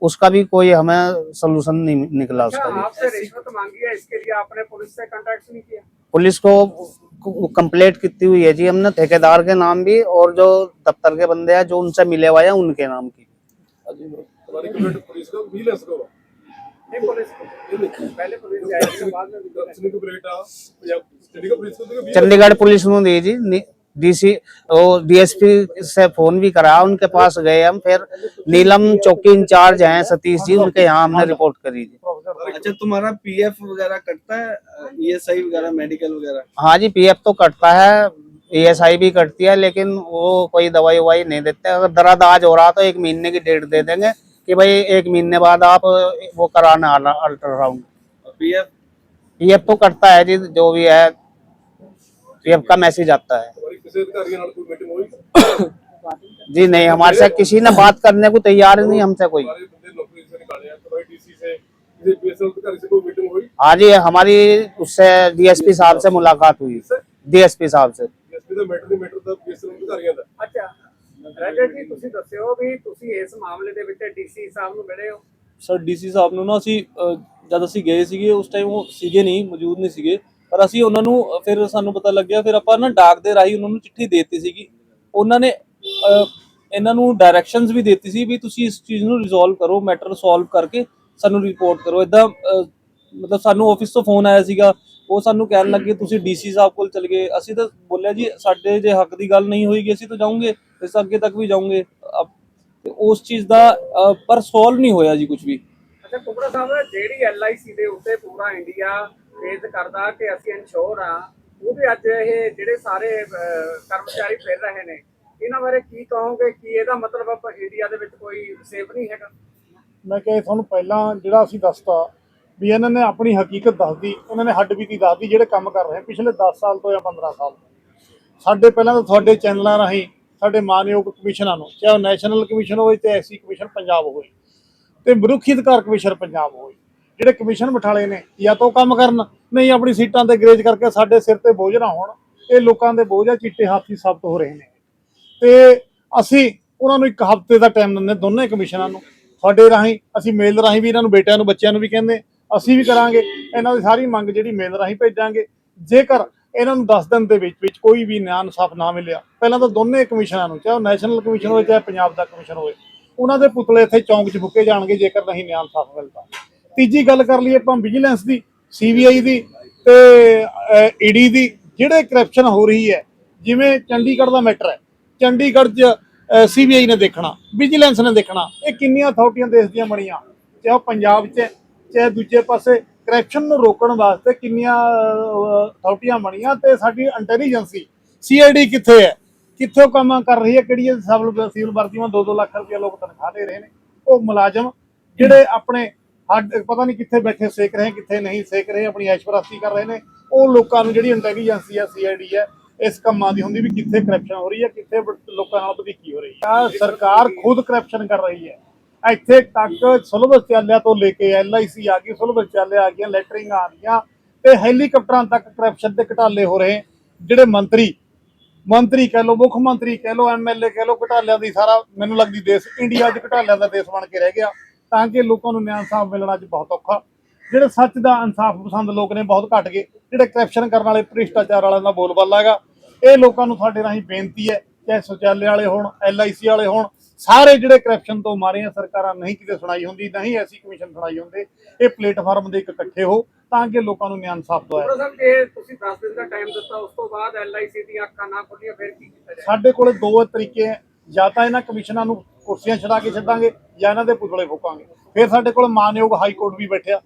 उसका भी कोई हमें सोल्यूशन नहीं निकला उसका भी। आपसे रिश्वत मांगी है? इसके लिए आपने पुलिस से कांटेक्ट नहीं किया? पुलिस को कंप्लेट कितनी हुई है जी? हमने ठेकेदार के नाम भी और जो दफ्तर के बंदे हैं जो उनसे मिले हुए हैं उनके नाम की। चंडीगढ़ पुलिस नु दी जी डीसी वो डीएसपी से फ़ोन भी करा उनके पास गए हम फिर नीलम चौकी इंचार्ज हैं सतीश जी उनके यहाँ हमने रिपोर्ट करी थी। अच्छा तुम्हारा पीएफ वगैरह कटता है ईएसआई वगैरह मेडिकल वगैरह? हाँ जी पीएफ तो कटता है ईएसआई भी कटती है लेकिन वो कोई दवाई ववाई नहीं देते। अगर दर्द आज हो रहा तो एक महीने की डेट दे देंगे कि भाई एक महीने बाद आप वो कराना आना अल्ट्रासाउंड पीएफ पीएफ तो कटता है जी जो भी है पीएफ का मैसेज आता है। किसी अधिकारी ਨਾਲ ਕੋਈ ਮੀਟਿੰਗ ਹੋਈ जी नहीं हमारे से किसी ने बात करने को तैयार ही नहीं हमसे कोई हमारे बंदे नौकरी से निकाले हैं तुम्हारी डीसी से किसी पीएसएल अधिकारी से कोई मीटिंग हुई हाँ जी हमारी उससे डीएसपी साहब से मुलाकात हुई डीएसपी साहब से डीएसपी ਇਹਦਾ ਮੈਟਰ ਨਹੀਂ ਮੈਟਰ ਦਾ ਕੇਸ ਅਧਿਕਾਰੀਆਂ ਦਾ ਅੱਛਾ ਰਜਤ ਜੀ ਤੁਸੀਂ ਦੱਸਿਓ ਵੀ ਤੁਸੀਂ ਇਸ ਮਾਮਲੇ ਦੇ ਵਿੱਚ ਡੀਸੀ ਸਾਹਿਬ ਨੂੰ ਮਿਲੇ ਹੋ ਸਰ ਡੀਸੀ ਸਾਹਿਬ ਨੂੰ ਨਾ ਅਸੀਂ ਅਹ, ਜਦ ਅਸੀਂ ਗਏ ਸੀਗੇ ਉਸ ਟਾਈਮ ਉਹ ਸੀਗੇ ਨਹੀਂ ਮੌਜੂਦ ਨਹੀਂ ਸੀਗੇ ਪਰ ਅਸੀਂ ਉਹਨਾਂ ਨੂੰ ਫਿਰ ਸਾਨੂੰ ਪਤਾ ਲੱਗਿਆ, ਫਿਰ ਆਪਾਂ ਨਾ ਡਾਕ ਦੇ ਰਾਹੀਂ ਉਹਨਾਂ ਨੂੰ ਚਿੱਠੀ ਦੇ ਦਿੱਤੀ ਸੀਗੀ। ਉਹਨਾਂ ਨੇ ਇਹਨਾਂ ਨੂੰ ਡਾਇਰੈਕਸ਼ਨਸ ਵੀ ਦਿੱਤੀ ਸੀ ਵੀ ਤੁਸੀਂ ਇਸ ਚੀਜ਼ ਨੂੰ ਰਿਜ਼ੋਲਵ ਕਰੋ ਮੈਟਰ ਸੋਲਵ ਕਰਕੇ ਸਾਨੂੰ ਰਿਪੋਰਟ ਕਰੋ। ਇਦਾਂ ਮਤਲਬ ਸਾਨੂੰ ਆਫਿਸ ਤੋਂ ਫੋਨ ਆਇਆ ਸੀਗਾ। ਉਹ ਸਾਨੂੰ ਕਹਿਣ ਲੱਗੇ, ਤੁਸੀਂ ਡੀਸੀ ਸਾਹਿਬ ਕੋਲ ਚਲ ਗਏ। ਅਸੀਂ ਤਾਂ ਬੋਲਿਆ, ਜੀ, ਸਾਡੇ ਜੇ ਹੱਕ ਦੀ ਗੱਲ ਨਹੀਂ ਹੋਏਗੀ, ਅਸੀਂ ਤਾਂ ਜਾਵਾਂਗੇ ਇਸ ਅੱਗੇ ਤੱਕ ਵੀ ਜਾਵਾਂਗੇ ਤੇ ਉਸ ਚੀਜ਼ ਦਾ ਪਰ ਸੋਲਵ ਨਹੀਂ ਹੋਇਆ ਜੀ ਕੁਝ ਵੀ। ਅੱਛਾ ਕੁਬਰਾ ਸਾਹਿਬ, ਜਿਹੜੀ ਐਲਆਈਸੀ ਦੇ ਉੱਤੇ ਪੂਰਾ ਇੰਡੀਆ ਫੇਸ ਕਰਦਾ ਕਿ ਅਸੀਂ ਇਨਸ਼ੋਰ ਆ ਉਹਦੇ ਅੱਜ ਇਹ ਜਿਹੜੇ ਸਾਰੇ ਕਰਮਚਾਰੀ ਫਿਰ ਰਹੇ ਨੇ। ਇਹਨਾਂ ਬਾਰੇ ਕੀ ਕਹੋਗੇ? ਕਿ ਇਹਦਾ ਮਤਲਬ ਆਪਾਂ ਇੰਡੀਆ ਦੇ ਵਿੱਚ ਕੋਈ ਸੇਫ ਨਹੀਂ ਹੈਗਾ? ਮੈਂ ਕਿਹਾ ਤੁਹਾਨੂੰ ਪਹਿਲਾਂ ਜਿਹੜਾ ਅਸੀਂ ਦੱਸਤਾ ਵੀ ਇਹਨਾਂ ਨੇ ਆਪਣੀ ਹਕੀਕਤ ਦੱਸਦੀ ਉਹਨਾਂ ਨੇ ਹੱਡ ਬੀਤੀ ਦੱਸਦੀ ਜਿਹੜੇ ਕੰਮ ਕਰ ਰਹੇ ਪਿਛਲੇ 10 ਸਾਲ ਤੋਂ ਜਾਂ 15 ਸਾਲ ਤੋਂ। ਸਾਡੇ ਪਹਿਲਾਂ ਤਾਂ ਤੁਹਾਡੇ ਚੈਨਲਾਂ ਰਾਹੀਂ, ਸਾਡੇ ਮਾਨਯੋਗ ਕਮਿਸ਼ਨਾਂ ਨੂੰ, ਚਾਹੇ ਨੈਸ਼ਨਲ ਕਮਿਸ਼ਨ ਹੋਵੇ ਤੇ ਐਸੀ ਕਮਿਸ਼ਨ ਪੰਜਾਬ ਹੋਵੇ, ਤੇ ਮਨੁੱਖੀ ਅਧਿਕਾਰ ਕਮਿਸ਼ਨ ਪੰਜਾਬ ਹੋਵੇ। ਜਿਹੜੇ ਕਮਿਸ਼ਨ ਬਿਠਾਲੇ ਨੇ, ਜਾਂ ਤਾਂ ਉਹ ਕੰਮ ਕਰਨ, ਨਹੀਂ, ਆਪਣੀ ਸੀਟਾਂ ਤੇ ਗਰੇਜ ਕਰਕੇ ਸਾਡੇ ਸਿਰ ਤੇ ਬੋਝ ਨਾ ਹੋਣ। ਇਹ ਲੋਕਾਂ ਦੇ ਬੋਝ ਆ, ਚਿੱਟੇ ਹਾਥੀ ਸਾਬਤ ਹੋ ਰਹੇ ਨੇ। ਤੇ ਅਸੀਂ ਉਹਨਾਂ ਨੂੰ ਇੱਕ ਹਫ਼ਤੇ ਦਾ ਟਾਈਮ ਦਿੰਦੇ ਦੋਨੇ ਕਮਿਸ਼ਨਾਂ ਨੂੰ। ਤੁਹਾਡੇ ਰਾਹੀਂ, ਅਸੀਂ ਮੇਲ ਰਾਹੀਂ ਵੀ ਇਹਨਾਂ ਨੂੰ, ਬੇਟਿਆਂ ਨੂੰ, ਬੱਚਿਆਂ ਨੂੰ ਵੀ ਕਹਿੰਦੇ ਅਸੀਂ ਵੀ ਕਰਾਂਗੇ, ਇਹਨਾਂ ਦੀ ਸਾਰੀ ਮੰਗ ਜਿਹੜੀ ਮੇਲ ਰਾਹੀਂ ਭੇਜਾਂਗੇ। ਜੇਕਰ ਇਹਨਾਂ ਨੂੰ 10 ਦਿਨ ਦੇ ਵਿੱਚ ਵਿੱਚ ਕੋਈ ਵੀ ਨਿਆਂ ਇਨਸਾਫ ਨਾ ਮਿਲਿਆ, ਪਹਿਲਾਂ ਤਾਂ ਦੋਨੇ ਕਮਿਸ਼ਨਾਂ ਨੂੰ, ਚਾਹੇ ਉਹ ਨੈਸ਼ਨਲ ਕਮਿਸ਼ਨ ਹੋਵੇ, ਚਾਹੇ ਪੰਜਾਬ ਦਾ ਕਮਿਸ਼ਨ ਹੋਵੇ, ਉਹਨਾਂ ਦੇ ਪੁਤਲੇ ਇੱਥੇ ਚੌਂਕ 'ਚ ਫੁੱਕੇ ਜਾਣਗੇ ਜੇਕਰ ਨਹੀਂ ਨਿਆਂ ਇਨਸਾਫ ਮਿਲਦਾ। ਤੀਜੀ ਗੱਲ ਕਰ ਲਈਏ ਆਪਾਂ ਵਿਜੀਲੈਂਸ ਦੀ ਸੀਬੀਆਈ ਦੀ ਤੇ ਈਡੀ ਦੀ ਜਿਹੜੇ ਕਰਪਸ਼ਨ ਹੋ ਰਹੀ ਹੈ ਜਿਵੇਂ ਚੰਡੀਗੜ੍ਹ ਦਾ ਮੈਟਰ ਹੈ ਚੰਡੀਗੜ੍ਹ 'ਚ ਸੀਬੀਆਈ ਨੇ ਦੇਖਣਾ ਵਿਜੀਲੈਂਸ ਨੇ ਦੇਖਣਾ ਇਹ ਕਿੰਨੀਆਂ ਅਥਾਰਟੀਆਂ ਦੇਸ਼ ਦੀਆਂ ਬਣੀਆਂ ਚਾਹੇ ਉਹ ਪੰਜਾਬ 'ਚ ਹੈ, ਚਾਹੇ ਦੂਜੇ ਪਾਸੇ ਕਰਪਸ਼ਨ ਨੂੰ ਰੋਕਣ ਵਾਸਤੇ ਕਿੰਨੀਆਂ ਅਥਾਰਟੀਆਂ ਬਣੀਆਂ ਤੇ ਸਾਡੀ ਇੰਟੈਲੀਜੈਂਸੀ ਸੀਆਈਡੀ ਕਿੱਥੇ ਹੈ ਕਿੱਥੋਂ ਕੰਮ ਕਰ ਰਹੀ ਹੈ ਕਿਹੜੀ ਸਿਵਲ ਸਿਵਲ ਵਰਦੀਆਂ 2-2 ਲੱਖ ਰੁਪਏ ਲੋਕ ਤਨਖਾਹ ਦੇ ਰਹੇ ਨੇ ਉਹ ਮੁਲਾਜ਼ਮ ਜਿਹੜੇ ਆਪਣੇ ਹੱਡ ਪਤਾ ਨਹੀਂ ਕਿੱਥੇ ਬੈਠੇ, ਸੇਕ ਰਹੇ, ਕਿੱਥੇ ਨਹੀਂ ਸੇਕ ਰਹੇ, ਆਪਣੀ ਐਸ਼ਪਰਸਤੀ ਕਰ ਰਹੇ ਨੇ। ਉਹ ਲੋਕਾਂ ਨੂੰ ਜਿਹੜੀ ਇੰਟੈਲੀਜੈਂਸੀ ਹੈ ਸੀਆਈਡੀ ਹੈ ਇਸ ਕੰਮਾਂ ਦੀ ਹੁੰਦੀ ਵੀ ਕਿੱਥੇ ਕਰਪਸ਼ਨ ਹੋ ਰਹੀ ਹੈ ਕਿੱਥੇ ਲੋਕਾਂ ਨਾਲ ਵਧੀਕੀ ਹੋ ਰਹੀ ਹੈ ਸਰਕਾਰ ਖੁਦ ਕਰਪਸ਼ਨ ਕਰ ਰਹੀ ਹੈ ਇੱਥੇ ਤੱਕ ਸੁਲਭ ਚਾਲਿਆ ਤੋਂ ਲੈ ਕੇ ਐਲਆਈਸੀ ਆ ਗਈ, ਸੁਲਭ ਚਾਲਿਆ ਆ ਗਈਆਂ ਲੈਟਰਿੰਗ ਆ ਗਈਆਂ ਤੇ ਹੈਲੀਕਾਪਟਰਾਂ ਤੱਕ ਕਰਪਸ਼ਨ ਦੇ ਘਟਾਲੇ ਹੋ ਰਹੇ। ਜਿਹੜੇ ਮੰਤਰੀ ਮੰਤਰੀ ਕਹਿ ਲਓ, ਮੁੱਖ ਮੰਤਰੀ ਕਹਿ ਲਓ ਐਮਐਲਏ ਕਹਿ ਲਓ, ਘਟਾਲਿਆਂ ਦੀ ਸਾਰਾ ਮੈਨੂੰ ਲੱਗਦੀ ਦੇਸ਼ ਇੰਡੀਆ 'ਚ ਘਟਾਲਿਆਂ ਦਾ ਦੇਸ਼ ਬਣ ਕੇ ਰਹਿ ਗਿਆ। ਤਾਂ ਕਿ ਲੋਕਾਂ ਨੂੰ ਨਿਆਂ ਇਨਸਾਫ ਮਿਲਣਾ 'ਚ ਬਹੁਤ ਔਖਾ। ਜਿਹੜੇ ਸੱਚ ਦਾ ਇਨਸਾਫ ਪਸੰਦ ਲੋਕ ਨੇ ਬਹੁਤ ਘਟ ਗਏ। ਜਿਹੜੇ ਕਰਪਸ਼ਨ ਕਰਨ ਵਾਲੇ ਭ੍ਰਿਸ਼ਟਾਚਾਰ ਵਾਲਿਆਂ ਦਾ ਬੋਲਬਾਲਾ ਹੈਗਾ। ਇਹ ਲੋਕਾਂ ਨੂੰ ਸਾਡੇ ਰਾਹੀਂ ਬੇਨਤੀ ਹੈ ਚਾਹੇ ਸ਼ੌਚਾਲੇ ਵਾਲੇ ਹੋਣ ਐਲਆਈਸੀ ਵਾਲੇ ਹੋਣ ਸਾਰੇ ਜਿਹੜੇ ਕਰਪਸ਼ਨ ਤੋਂ ਮਾਰੇ ਆ ਸਰਕਾਰਾਂ ਨਹੀਂ ਕਿਤੇ ਸੁਣਾਈ ਹੁੰਦੀ ਨਹੀਂ ਐਸੀ ਕਮਿਸ਼ਨ ਸੁਣਾਈ ਹੁੰਦੇ। ਇਹ ਪਲੇਟਫਾਰਮ ਦੇ ਇੱਕ ਇਕੱਠੇ ਹੋ ਤਾਂ ਕਿ ਲੋਕਾਂ ਨੂੰ ਨਿਆਂ ਇਨਸਾਫ ਦਵਾਇਆ ਸਾਹਿਬ ਜੇ ਤੁਸੀਂ 10 ਦਿਨ ਦਾ ਟਾਈਮ ਦਿੱਤਾ ਉਸ ਤੋਂ ਬਾਅਦ ਐਲਆਈਸੀ ਦੀਆਂ ਅੱਖਾਂ ਨਾ ਖੁੱਲੀਆਂ ਫਿਰ ਕੀ ਕੀਤਾ ਜਾਏ? ਸਾਡੇ ਕੋਲੇ ਦੋ ਤਰੀਕੇ ਹੈ। ਜਾਂ ਤਾਂ ਇਹਨਾਂ ਕਮਿਸ਼ਨਾਂ ਨੂੰ ਕੁਰਸੀਆਂ ਛਡਾ ਕੇ ਛੱਡਾਂਗੇ ਜਾਂ ਇਹਨਾਂ ਦੇ ਪੁਤਲੇ ਫੋਕਾਂਗੇ। ਫਿਰ ਸਾਡੇ ਕੋਲ ਮਾਨਯੋਗ ਹਾਈ ਕੋਰਟ ਵੀ ਬੈਠਿਆ,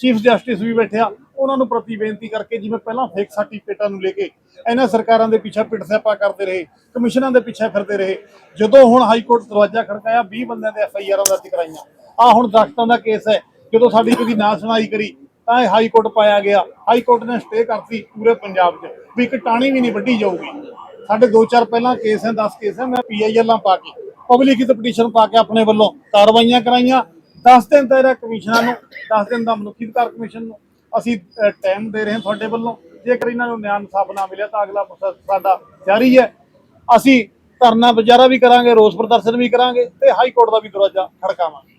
ਚੀਫ ਜਸਟਿਸ ਵੀ ਬੈਠਿਆ। ਉਹਨਾਂ ਨੂੰ ਪ੍ਰਤੀ ਬੇਨਤੀ ਕਰਕੇ ਜਿਵੇਂ ਪਹਿਲਾਂ ਫੇਕ ਸਰਟੀਫਿਕੇਟਾਂ ਨੂੰ ਲੈ ਕੇ ਇਹਨਾਂ ਸਰਕਾਰਾਂ ਦੇ ਪਿੱਛੇ ਪਿੱਟ ਸਿਆਪਾ ਕਰਦੇ ਰਹੇ, ਕਮਿਸ਼ਨਾਂ ਦੇ ਪਿੱਛੇ ਫਿਰਦੇ ਰਹੇ, ਜਦੋਂ ਹੁਣ ਹਾਈ ਕੋਰਟ ਦਰਵਾਜ਼ਾ ਖੜਕਾਇਆ 20 ਬੰਦਿਆਂ ਦੇ ਐਫ ਆਈ ਆਰਾਂ ਦਰਜ ਕਰਾਈਆਂ। ਆ ਹੁਣ ਦਰਖਤਾਂ ਦਾ ਕੇਸ ਹੈ, ਜਦੋਂ ਸਾਡੀ ਕਦੀ ਨਾ ਸੁਣਾਈ ਕਰੀ, ਤਾਂ ਇਹ ਹਾਈ ਕੋਰਟ ਪਾਇਆ ਗਿਆ। ਹਾਈ ਕੋਰਟ ਨੇ ਸਟੇ ਕਰਤੀ ਪੂਰੇ ਪੰਜਾਬ 'ਚ, ਵੀ ਇੱਕ ਟਾਣੀ ਵੀ ਨਹੀਂ ਵੱਢੀ ਜਾਊਗੀ। ਸਾਡੇ ਦੋ ਚਾਰ ਪਹਿਲਾਂ ਕੇਸ ਹੈ 10 ਕੇਸ ਹੈ, ਮੈਂ ਪੀਆਈਐਲਾਂ ਪਾ ਕੇ। ਪਬਲਿਕ ਹਿੱਤ ਪਟੀਸ਼ਨ ਪਾ ਕੇ ਆਪਣੇ ਵੱਲੋਂ ਕਾਰਵਾਈਆਂ ਕਰਾਈਆਂ। 10 ਦਿਨ ਦਾ ਇਹਦਾ ਕਮਿਸ਼ਨਾਂ ਨੂੰ 10 ਦਿਨ ਦਾ ਮਨੁੱਖੀ ਅਧਿਕਾਰ ਕਮਿਸ਼ਨ ਨੂੰ ਅਸੀਂ ਟਾਈਮ ਦੇ ਰਹੇ ਹਾਂ ਤੁਹਾਡੇ ਵੱਲੋਂ। ਜੇਕਰ ਇਹਨਾਂ ਨੂੰ ਨਿਆਂ ਇਨਸਾਫ ਨਾ ਮਿਲਿਆ ਤਾਂ ਅਗਲਾ ਪ੍ਰੋਸੈਸ ਸਾਡਾ ਜਾਰੀ ਹੈ। ਅਸੀਂ ਧਰਨਾ ਵਿਚਾਰਾ ਵੀ ਕਰਾਂਗੇ ਰੋਸ ਪ੍ਰਦਰਸ਼ਨ ਵੀ ਕਰਾਂਗੇ ਤੇ ਹਾਈ ਕੋਰਟ ਦਾ ਵੀ ਦਰਵਾਜ਼ਾ ਖੜਕਾਵਾਂਗੇ।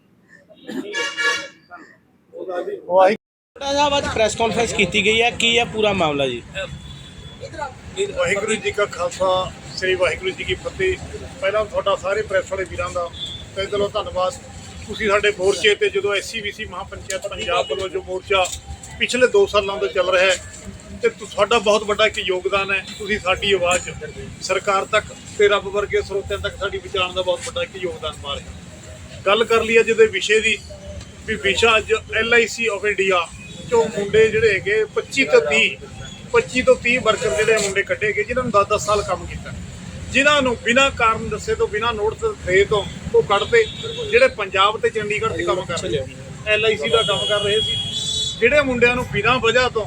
ਵਾਹਿਗੁਰੂ ਸਾਹਿਬ ਅੱਜ ਪ੍ਰੈਸ ਕਾਨਫਰੰਸ ਕੀਤੀ ਗਈ ਹੈ। ਕੀ ਹੈ ਪੂਰਾ ਮਾਮਲਾ ਜੀ? ਵਾਹਿਗੁਰੂ ਜੀ ਕਾ ਖਾਲਸਾ, ਸ੍ਰੀ ਵਾਹਿਗੁਰੂ ਜੀ ਕੀ ਫਤਿਹ। ਪਹਿਲਾਂ ਤੁਹਾਡਾ ਸਾਰੇ ਪ੍ਰੈਸ ਵਾਲੇ ਵੀਰਾਂ ਦਾ ਤਹਿ ਦਿਲੋਂ ਧੰਨਵਾਦ। ਤੁਸੀਂ ਸਾਡੇ ਮੋਰਚੇ ਤੇ ਜਦੋਂ ਐਸਸੀਬੀਸੀ ਮਹਾਪੰਚਾਇਤ ਪੰਜਾਬ ਵੱਲੋਂ ਜੋ ਮੋਰਚਾ ਪਿਛਲੇ 2 ਸਾਲਾਂ ਤੋਂ ਚੱਲ ਰਿਹਾ ਹੈ, ਤੇ ਤੁਹਾਡਾ ਬਹੁਤ ਵੱਡਾ ਇੱਕ ਯੋਗਦਾਨ ਹੈ। ਤੁਸੀਂ ਸਾਡੀ ਆਵਾਜ਼ ਸਰਕਾਰ ਤੱਕ ਤੇ ਰੱਬ ਵਰਗੇ ਸਰੋਤਿਆਂ ਤੱਕ ਸਾਡੀ ਪਹੁੰਚਾਉਣ ਦਾ ਬਹੁਤ ਵੱਡਾ ਇੱਕ ਯੋਗਦਾਨ ਪਾ ਰਹੇ ਹੋ ਗੱਲ ਕਰ ਲਈ ਜਿਹਦੇ ਵਿਸ਼ੇ ਦੀ, ਵੀ ਵਿਸ਼ਾ ਅੱਜ ਐਲਆਈਸੀ ਆਫ ਇੰਡੀਆ, ਚੋਂ ਮੁੰਡੇ ਜਿਹੜੇ ਹੈਗੇ 25 ਤੋਂ 30 25 ਤੋਂ 30 ਵਰਕਰ ਜਿਹੜੇ ਮੁੰਡੇ ਕੱਢੇ ਗਏ, ਜਿਨ੍ਹਾਂ ਨੂੰ 10-10 ਸਾਲ ਕੰਮ ਕੀਤਾ। ਜਿਨ੍ਹਾਂ ਨੂੰ ਬਿਨਾਂ ਕਾਰਨ ਦੱਸੇ ਤੋਂ, ਬਿਨਾਂ ਨੋਟਿਸ ਦੇ ਤੋਂ ਉਹ ਕੱਢਦੇ ਜਿਹੜੇ ਪੰਜਾਬ ਤੇ ਚੰਡੀਗੜ੍ਹ 'ਚ ਕੰਮ ਕਰ ਰਹੇ ਸੀ ਐਲਆਈਸੀ ਦਾ ਕੰਮ ਕਰ ਰਹੇ ਸੀ, ਜਿਹੜੇ ਮੁੰਡਿਆਂ ਨੂੰ ਬਿਨਾਂ ਵਜ੍ਹਾ ਤੋਂ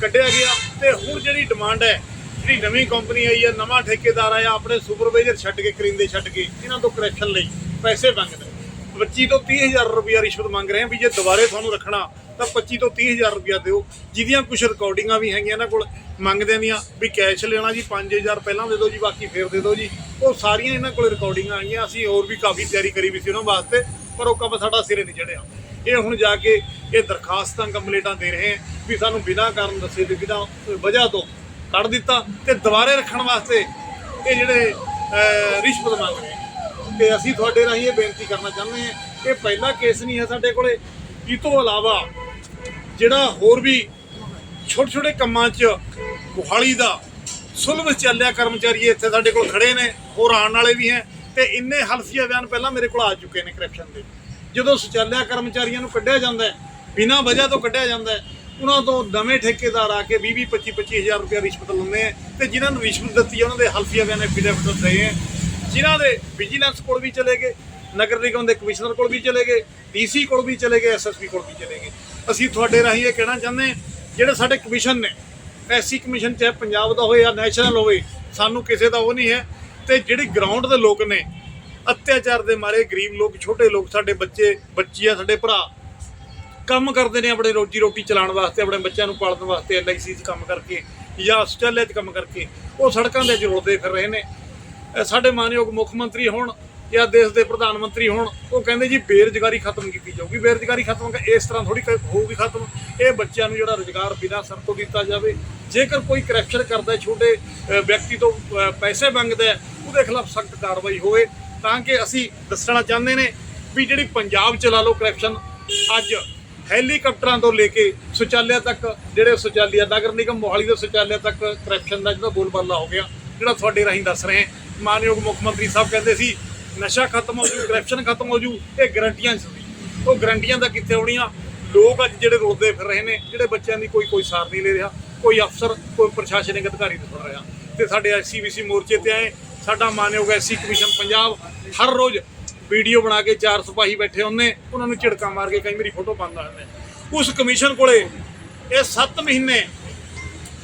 ਕੱਢਿਆ ਗਿਆ ਤੇ ਹੁਣ ਜਿਹੜੀ ਡਿਮਾਂਡ ਹੈ, ਜਿਹੜੀ ਨਵੀਂ ਕੰਪਨੀ ਆਈ ਹੈ, ਨਵਾਂ ਠੇਕੇਦਾਰ ਆਇਆ, ਆਪਣੇ ਸੁਪਰਵਾਈਜ਼ਰ ਛੱਡ ਕੇ, ਕਰਿੰਦੇ ਛੱਡ ਕੇ ਇਹਨਾਂ ਤੋਂ ਕਰੈਕਸ਼ਨ ਲਈ ਪੈਸੇ ਮੰਗਦੇ 25 ਤੋਂ 30000 ਰੁਪਇਆ ਰਿਸ਼ਵਤ ਮੰਗ ਰਹੇ ਆ ਵੀ ਜੇ ਦੁਬਾਰੇ ਤੁਹਾਨੂੰ ਰੱਖਣਾ, ਤਾਂ 25 ਤੋਂ 30000 ਰੁਪਇਆ ਦਿਓ। ਜਿਹਦੀਆਂ ਕੁਝ ਰਿਕਾਰਡਿੰਗਾਂ ਵੀ ਹੈਗੀਆਂ ਇਹਨਾਂ ਕੋਲ, ਮੰਗਦੇ ਦੀਆਂ ਵੀ ਕੈਸ਼ ਲੈਣਾ ਜੀ 5000 ਪਹਿਲਾਂ ਦੇ ਦਿਓ ਜੀ, ਬਾਕੀ ਫੇਰ ਦੇ ਦਿਓ ਜੀ। ਉਹ ਸਾਰੀਆਂ ਇਹਨਾਂ ਕੋਲ ਰਿਕਾਰਡਿੰਗਾਂ ਆਈਆਂ ਅਸੀਂ ਹੋਰ ਵੀ ਕਾਫੀ ਤਿਆਰੀ ਕਰੀ ਵੀ ਸੀ ਉਹਨਾਂ ਵਾਸਤੇ, ਪਰ ਉਹ ਕੰਮ ਸਾਡਾ ਸਿਰੇ ਨਹੀਂ ਚੜਿਆ। ਇਹ ਹੁਣ ਜਾ ਕੇ ਇਹ ਦਰਖਾਸਤਾਂ, ਕੰਪਲੀਟਾਂ ਦੇ ਰਹੇ ਹੈ ਵੀ ਸਾਨੂੰ ਬਿਨਾਂ ਕਾਰਨ ਦੱਸੇ ਤੇ ਬਿਨਾਂ ਵਜ੍ਹਾ ਤੋਂ ਕੱਢ ਦਿੱਤਾ ਤੇ ਦੁਬਾਰੇ ਰੱਖਣ ਵਾਸਤੇ ਇਹ ਜਿਹੜੇ ਰਿਸ਼ਵਤ ਮੰਗ ਰਹੇ ਤੇ ਅਸੀਂ ਤੁਹਾਡੇ ਰਾਹੀਂ ਇਹ ਬੇਨਤੀ ਕਰਨਾ ਚਾਹੁੰਦੇ ਹਾਂ ਕਿ ਪਹਿਲਾ ਕੇਸ ਨਹੀਂ ਹੈ ਸਾਡੇ ਕੋਲੇ। ਇਹ ਤੋਂ ਇਲਾਵਾ ਜਿਹੜਾ ਹੋਰ ਵੀ ਛੋਟੇ ਛੋਟੇ ਕੰਮਾਂ 'ਚ ਮੁਹਾਲੀ ਦਾ ਸੁਲਭ ਚੱਲਿਆ ਕਰਮਚਾਰੀ ਇੱਥੇ ਸਾਡੇ ਕੋਲ ਖੜੇ ਨੇ, ਹੋਰ ਆਉਣ ਵਾਲੇ ਵੀ ਹੈ ਤੇ ਇੰਨੇ ਹਲਫੀਆ ਬਿਆਨ ਪਹਿਲਾਂ ਮੇਰੇ ਕੋਲ ਆ ਚੁੱਕੇ ਨੇ ਕਰਪਸ਼ਨ ਦੇ। ਜਦੋਂ ਸੁਚਾਲਿਆ ਕਰਮਚਾਰੀਆਂ ਨੂੰ ਕੱਢਿਆ ਜਾਂਦਾ ਹੈ, ਬਿਨਾਂ ਵਜ੍ਹਾ ਤੋਂ ਕੱਢਿਆ ਜਾਂਦਾ ਹੈ, ਉਹਨਾਂ ਤੋਂ ਨਵੇਂ ਠੇਕੇਦਾਰ ਆ ਕੇ 20 20 25 25000 ਰੁਪਏ ਰਿਸ਼ਵਤ ਲੈਂਦੇ ਆ ਤੇ ਜਿਨ੍ਹਾਂ ਨੂੰ ਰਿਸ਼ਵਤ ਦਿੱਤੀ ਹੈ, ਉਹਨਾਂ ਦੇ ਹਲਫੀਆ ਬਿਆਨ ਐਫੀਡੇਵਿਟ ਦੇ ਹੈ। ਜਿਨ੍ਹਾਂ ਦੇ ਵਿਜੀਲੈਂਸ ਕੋਲ ਵੀ ਚਲੇ ਗਏ, ਨਗਰ ਨਿਗਮ ਦੇ ਕਮਿਸ਼ਨਰ ਕੋਲ ਵੀ ਚਲੇ ਗਏ, ਡੀਸੀ ਕੋਲ ਵੀ ਚਲੇ ਗਏ, ਐਸਐਸਪੀ ਕੋਲ ਵੀ ਚਲੇ ਗਏ। ਅਸੀਂ ਤੁਹਾਡੇ ਰਾਹੀਂ ਇਹ ਕਹਿਣਾ ਚਾਹੁੰਦੇ ਹਾਂ, ਜਿਹੜੇ ਸਾਡੇ ਕਮਿਸ਼ਨ ਨੇ ਐਸੀ ਕਮਿਸ਼ਨ ਚਾਹੇ ਪੰਜਾਬ ਦਾ ਹੋਵੇ ਜਾਂ ਨੈਸ਼ਨਲ ਹੋਵੇ, ਸਾਨੂੰ ਕਿਸੇ ਦਾ ਉਹ ਨਹੀਂ ਹੈ। ਤੇ ਜਿਹੜੇ ਗਰਾਊਂਡ ਦੇ ਲੋਕ ਨੇ, ਅਤਿਆਚਾਰ ਦੇ ਮਾਰੇ ਗਰੀਬ ਲੋਕ, ਛੋਟੇ ਲੋਕ, ਸਾਡੇ ਬੱਚੇ ਬੱਚੀਆਂ ਸਾਡੇ ਭਰਾ, ਕੰਮ ਕਰਦੇ ਨੇ ਆਪਣੇ ਰੋਜੀ ਰੋਟੀ ਚਲਾਉਣ ਵਾਸਤੇ, ਆਪਣੇ ਬੱਚਿਆਂ ਨੂੰ ਪਾਲਣ ਵਾਸਤੇ, ਐਲਆਈਸੀ 'ਚ ਕੰਮ ਕਰਕੇ ਜਾਂ ਆਸਟ੍ਰੇਲੀਆ 'ਚ ਕੰਮ ਕਰਕੇ, ਉਹ ਸੜਕਾਂ ਦੇ ਜੁੜਦੇ ਫਿਰ ਰਹੇ ਨੇ। ਸਾਡੇ ਮਾਨਯੋਗ ਮੁੱਖ ਮੰਤਰੀ ਹੋਣ ਜਾਂ ਦੇਸ਼ ਦੇ ਪ੍ਰਧਾਨ ਮੰਤਰੀ ਹੋਣ, ਉਹ ਕਹਿੰਦੇ ਜੀ ਬੇਰੁਜ਼ਗਾਰੀ ਖਤਮ ਕੀਤੀ ਜਾਊਗੀ। ਬੇਰੁਜ਼ਗਾਰੀ ਖਤਮ ਕ- ਇਸ ਤਰ੍ਹਾਂ ਥੋੜੀ ਹੋਊਗੀ ਖਤਮ। ਇਹ ਬੱਚਿਆਂ ਨੂੰ ਜਿਹੜਾ ਰੁਜ਼ਗਾਰ ਬਿਨਾਂ ਸਰ ਤੋਂ ਦਿੱਤਾ ਜਾਵੇ, ਜੇਕਰ ਕੋਈ ਕਰਪਸ਼ਨ ਕਰਦਾ ਛੋਟੇ ਵਿਅਕਤੀ ਤੋਂ ਪੈਸੇ ਮੰਗਦਾ ਉਹਦੇ ਖਿਲਾਫ ਸਖਤ ਕਾਰਵਾਈ ਹੋਵੇ, ਤਾਂ ਕਿ ਅਸੀਂ ਦੱਸਣਾ ਚਾਹੁੰਦੇ ਨੇ ਵੀ ਜਿਹੜੀ ਪੰਜਾਬ ਚ ਲਾ ਲਓ ਕਰਪਸ਼ਨ ਅੱਜ ਹੈਲੀਕਾਪਟਰਾਂ ਤੋਂ ਲੈ ਕੇ ਸੁਚਾਲਿਆ ਤੱਕ, ਜਿਹੜੇ ਸੁਚਾਲਿਆ ਨਗਰ ਨਿਗਮ ਮੋਹਾਲੀ ਦੇ ਸੁਚਾਲਿਆ ਤੱਕ ਕਰਪਸ਼ਨ ਦਾ ਜਿਹੜਾ ਬੋਲਬਾਲਾ ਹੋ ਗਿਆ, ਜਿਹੜਾ ਤੁਹਾਡੇ ਰਾਹੀਂ ਦੱਸ ਰਹੇ ਹਾਂ। ਮਾਨਯੋਗ ਮੁੱਖ ਮੰਤਰੀ ਸਾਹਿਬ ਕਹਿੰਦੇ ਸੀ, ਨਸ਼ਾ ਖਤਮ ਹੋ ਜੂ ਕਰਪਸ਼ਨ ਖਤਮ ਹੋ ਜੂ, ਇਹ ਗਰੰਟੀਆਂ ਸੀ। ਉਹ ਗਰੰਟੀਆਂ ਦਾ ਕਿੱਥੇ ਹੋਣੀਆਂ? ਲੋਕ ਅੱਜ ਜਿਹੜੇ ਰੁਲਦੇ ਫਿਰ ਰਹੇ ਨੇ, ਜਿਹੜੇ ਬੱਚਿਆਂ ਦੀ ਕੋਈ ਕੋਈ ਸਾਰ ਨਹੀਂ ਲੈ ਰਿਹਾ, ਕੋਈ ਅਫਸਰ, ਕੋਈ ਪ੍ਰਸ਼ਾਸਨਿਕ ਅਧਿਕਾਰੀ ਨਹੀਂ ਸੁਣ ਰਿਹਾ। ਤੇ ਸਾਡੇ ਐਸਸੀਬੀਸੀ ਮੋਰਚੇ ਤੇ ਆਏ, ਸਾਡਾ ਮਾਨਯੋਗ ਐਸਸੀ ਕਮਿਸ਼ਨ ਪੰਜਾਬ ਹਰ ਰੋਜ਼ ਵੀਡੀਓ ਬਣਾ ਕੇ ਚਾਰ ਸਿਪਾਹੀ ਬੈਠੇ ਹੁੰਦੇ, ਉਹਨਾਂ ਨੂੰ ਝਿੜਕਾਂ ਮਾਰ ਕੇ ਕਈ ਮੇਰੀ ਫੋਟੋ ਪਾਉਂਦਾ ਹੁੰਦੇ। ਉਸ ਕਮਿਸ਼ਨ ਕੋਲੇ ਇਹ 7 ਮਹੀਨੇ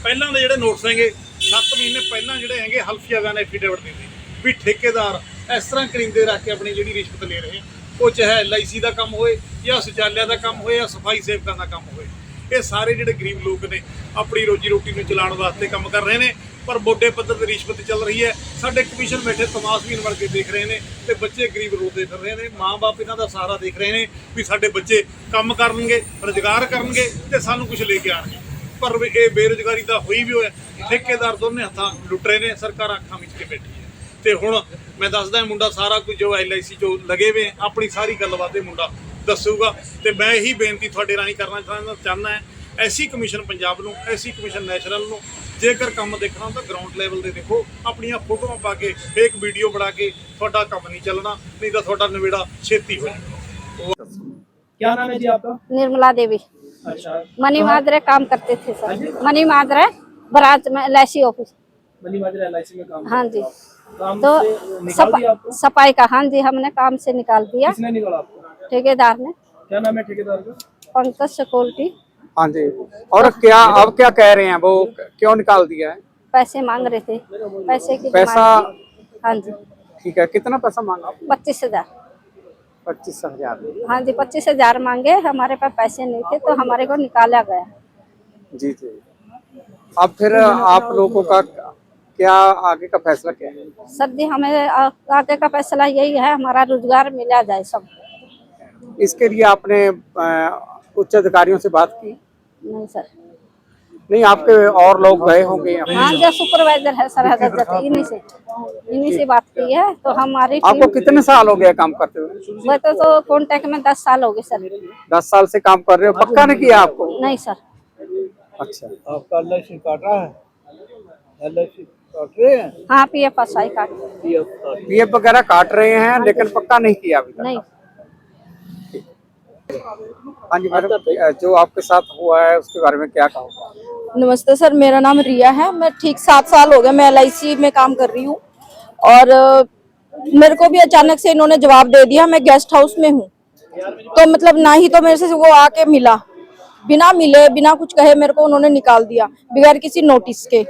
ਪਹਿਲਾਂ ਦੇ ਜਿਹੜੇ ਨੋਟਸ ਹੈਗੇ 7 ਮਹੀਨੇ ਪਹਿਲਾਂ ਜਿਹੜੇ ਹੈਗੇ ਹਲਫੀਆ ਗਾਨ ਐਫੀਡੇਵਿਟ ਦਿੰਦੇ ਵੀ ਠੇਕੇਦਾਰ ਇਸ ਤਰ੍ਹਾਂ ਕਰਿੰਦੇ ਰੱਖ ਕੇ ਆਪਣੀ ਜਿਹੜੀ ਰਿਸ਼ਵਤ ਲੈ ਰਹੇ ਉਹ ਚਾਹੇ ਐਲਆਈਸੀ ਦਾ ਕੰਮ ਹੋਏ ਜਾਂ ਸ਼ੌਚਾਲਿਆ ਦਾ ਕੰਮ ਹੋਏ ਜਾਂ ਸਫ਼ਾਈ ਸੇਵਕਾਂ ਦਾ ਕੰਮ ਹੋਏ। ਇਹ ਸਾਰੇ ਜਿਹੜੇ ਗਰੀਬ ਲੋਕ ਨੇ ਆਪਣੀ ਰੋਜੀ ਰੋਟੀ ਨੂੰ ਚਲਾਉਣ ਵਾਸਤੇ ਕੰਮ ਕਰ ਰਹੇ ਨੇ, ਪਰ ਮੋਢੇ ਪੱਧਰ ਤੇ ਰਿਸ਼ਵਤ ਚੱਲ ਰਹੀ ਹੈ। ਸਾਡੇ ਕਮਿਸ਼ਨ ਬੈਠੇ ਤਮਾਸ਼ਬੀਨ ਵਰਗੇ ਦੇਖ ਰਹੇ ਨੇ ਤੇ ਬੱਚੇ ਗਰੀਬ ਰੋਦੇ ਫਿਰ ਰਹੇ ਨੇ। ਮਾਂ-ਬਾਪ ਇਹਨਾਂ ਦਾ ਸਹਾਰਾ ਦੇਖ ਰਹੇ ਨੇ ਵੀ ਸਾਡੇ ਬੱਚੇ ਕੰਮ ਕਰਨਗੇ, ਰੁਜ਼ਗਾਰ ਕਰਨਗੇ ਤੇ ਸਾਨੂੰ ਕੁਝ ਲੈ ਕੇ ਆਣਗੇ ਪਰ ਇਹ ਬੇਰੋਜ਼ਗਾਰੀ ਤਾਂ ਹੋਈ ਵੀ ਹੋਇਆ। ਠੇਕੇਦਾਰ ਦੋਨੇ ਹੱਥਾਂ ਲੁੱਟਰੇ ਨੇ ਸਰਕਾਰ ਅੱਖਾਂ ਵਿੱਚ ਕੇ ਬੈਠੀ ਹੈ। ਤੇ ਹੁਣ ਮੈਂ ਦੱਸਦਾ ਮੁੰਡਾ ਸਾਰਾ ਕੁਝ ਜੋ ਐਲਆਈਸੀ ਜੋ ਲਗੇ ਵੇ ਆਪਣੀ ਸਾਰੀ ਗੱਲਬਾਤ ਇਹ ਮੁੰਡਾ ਦੱਸੂਗਾ। ਤੇ ਮੈਂ ਇਹੀ ਬੇਨਤੀ ਤੁਹਾਡੇ ਰਾਹੀਂ ਕਰਨਾ ਚਾਹੁੰਦਾ ਹੈ ਐਸੀ ਕਮਿਸ਼ਨ ਪੰਜਾਬ ਨੂੰ ਐਸੀ ਕਮਿਸ਼ਨ ਨੈਸ਼ਨਲ ਨੂੰ ਜੇਕਰ ਕੰਮ ਦੇਖਣਾ ਤਾਂ ਗਰਾਊਂਡ ਲੈਵਲ ਦੇ ਦੇਖੋ ਆਪਣੀਆਂ ਫੋਟੋਆਂ ਪਾ ਕੇ ਫੇਕ ਵੀਡੀਓ ਬਣਾ ਕੇ ਤੁਹਾਡਾ ਕੰਮ ਨਹੀਂ ਚੱਲਣਾ ਨਹੀਂ ਤਾਂ ਤੁਹਾਡਾ ਨਵੇੜਾ ਛੇਤੀ ਹੋ ਜਾਏਗਾ ਕੀ ਨਾਮ ਹੈ ਜੀ ਆਪਕਾ? ਨਿਰਮਲਾ ਦੇਵੀ। मनी माजरे काम करते थे सर। मनी माजरे ब्रांच में एल ऑफ़िस हाँ जी। तो सफ़ाई का हाँ जी हमने काम से निकाल दिया। किसने निकाला आपको? ठेकेदार ने। क्या नाम है ठेकेदार का? पंकज सिक्योरिटी हाँ जी। और क्या अब क्या कह रहे हैं? वो क्यों निकाल दिया है? पैसे मांग रहे थे। पैसे की पैसा- हाँ जी। ठीक है कितना पैसा मांगा पच्चीस हज़ार। पच्चीस हज़ार। हाँ जी पच्चीस हज़ार मांगे हमारे पास पैसे नहीं थे तो हमारे को निकाला गया। जी जी। अब फिर आप लोगों का क्या आगे का फैसला क्या है? सर जी हमें आगे का फैसला यही है हमारा रोज़गार मिला जाए सब। इसके लिए आपने उच्च अधिकारियों से बात की? नहीं सर। नहीं आपके और लोग गए होंगे हाँ जो सुपरवाइजर है सर हज़रत इन्हीं से। इन्हीं से बात की है तो हमारी आपको कितने साल हो गया काम करते हुए? वह तो, तो कॉन्टेक्ट में दस साल हो गए सर। दस साल से काम कर रहे हो? पक्का नहीं किया आपको? नहीं सर। अच्छा। आपका एल काट रहा है? एल काट रहे हैं? हाँ P F I card PF वगैरह काट रहे हैं लेकिन पक्का नहीं किया अभी नहीं। हाँ जी मैडम जो आपके साथ हुआ है उसके बारे में क्या कहोगे? नमस्ते सर, मेरा नाम रिया है। मैं ठीक सात साल हो गए, मैं एलआईसी में काम कर रही हूँ। और मेरे को भी अचानक से इन्होंने जवाब दे दिया, मैं गेस्ट हाउस में हूँ। तो मतलब ना ही तो मेरे से वो आके मिला। बिना मिले, बिना कुछ कहे मेरे को उन्होंने निकाल दिया, बगैर किसी नोटिस के।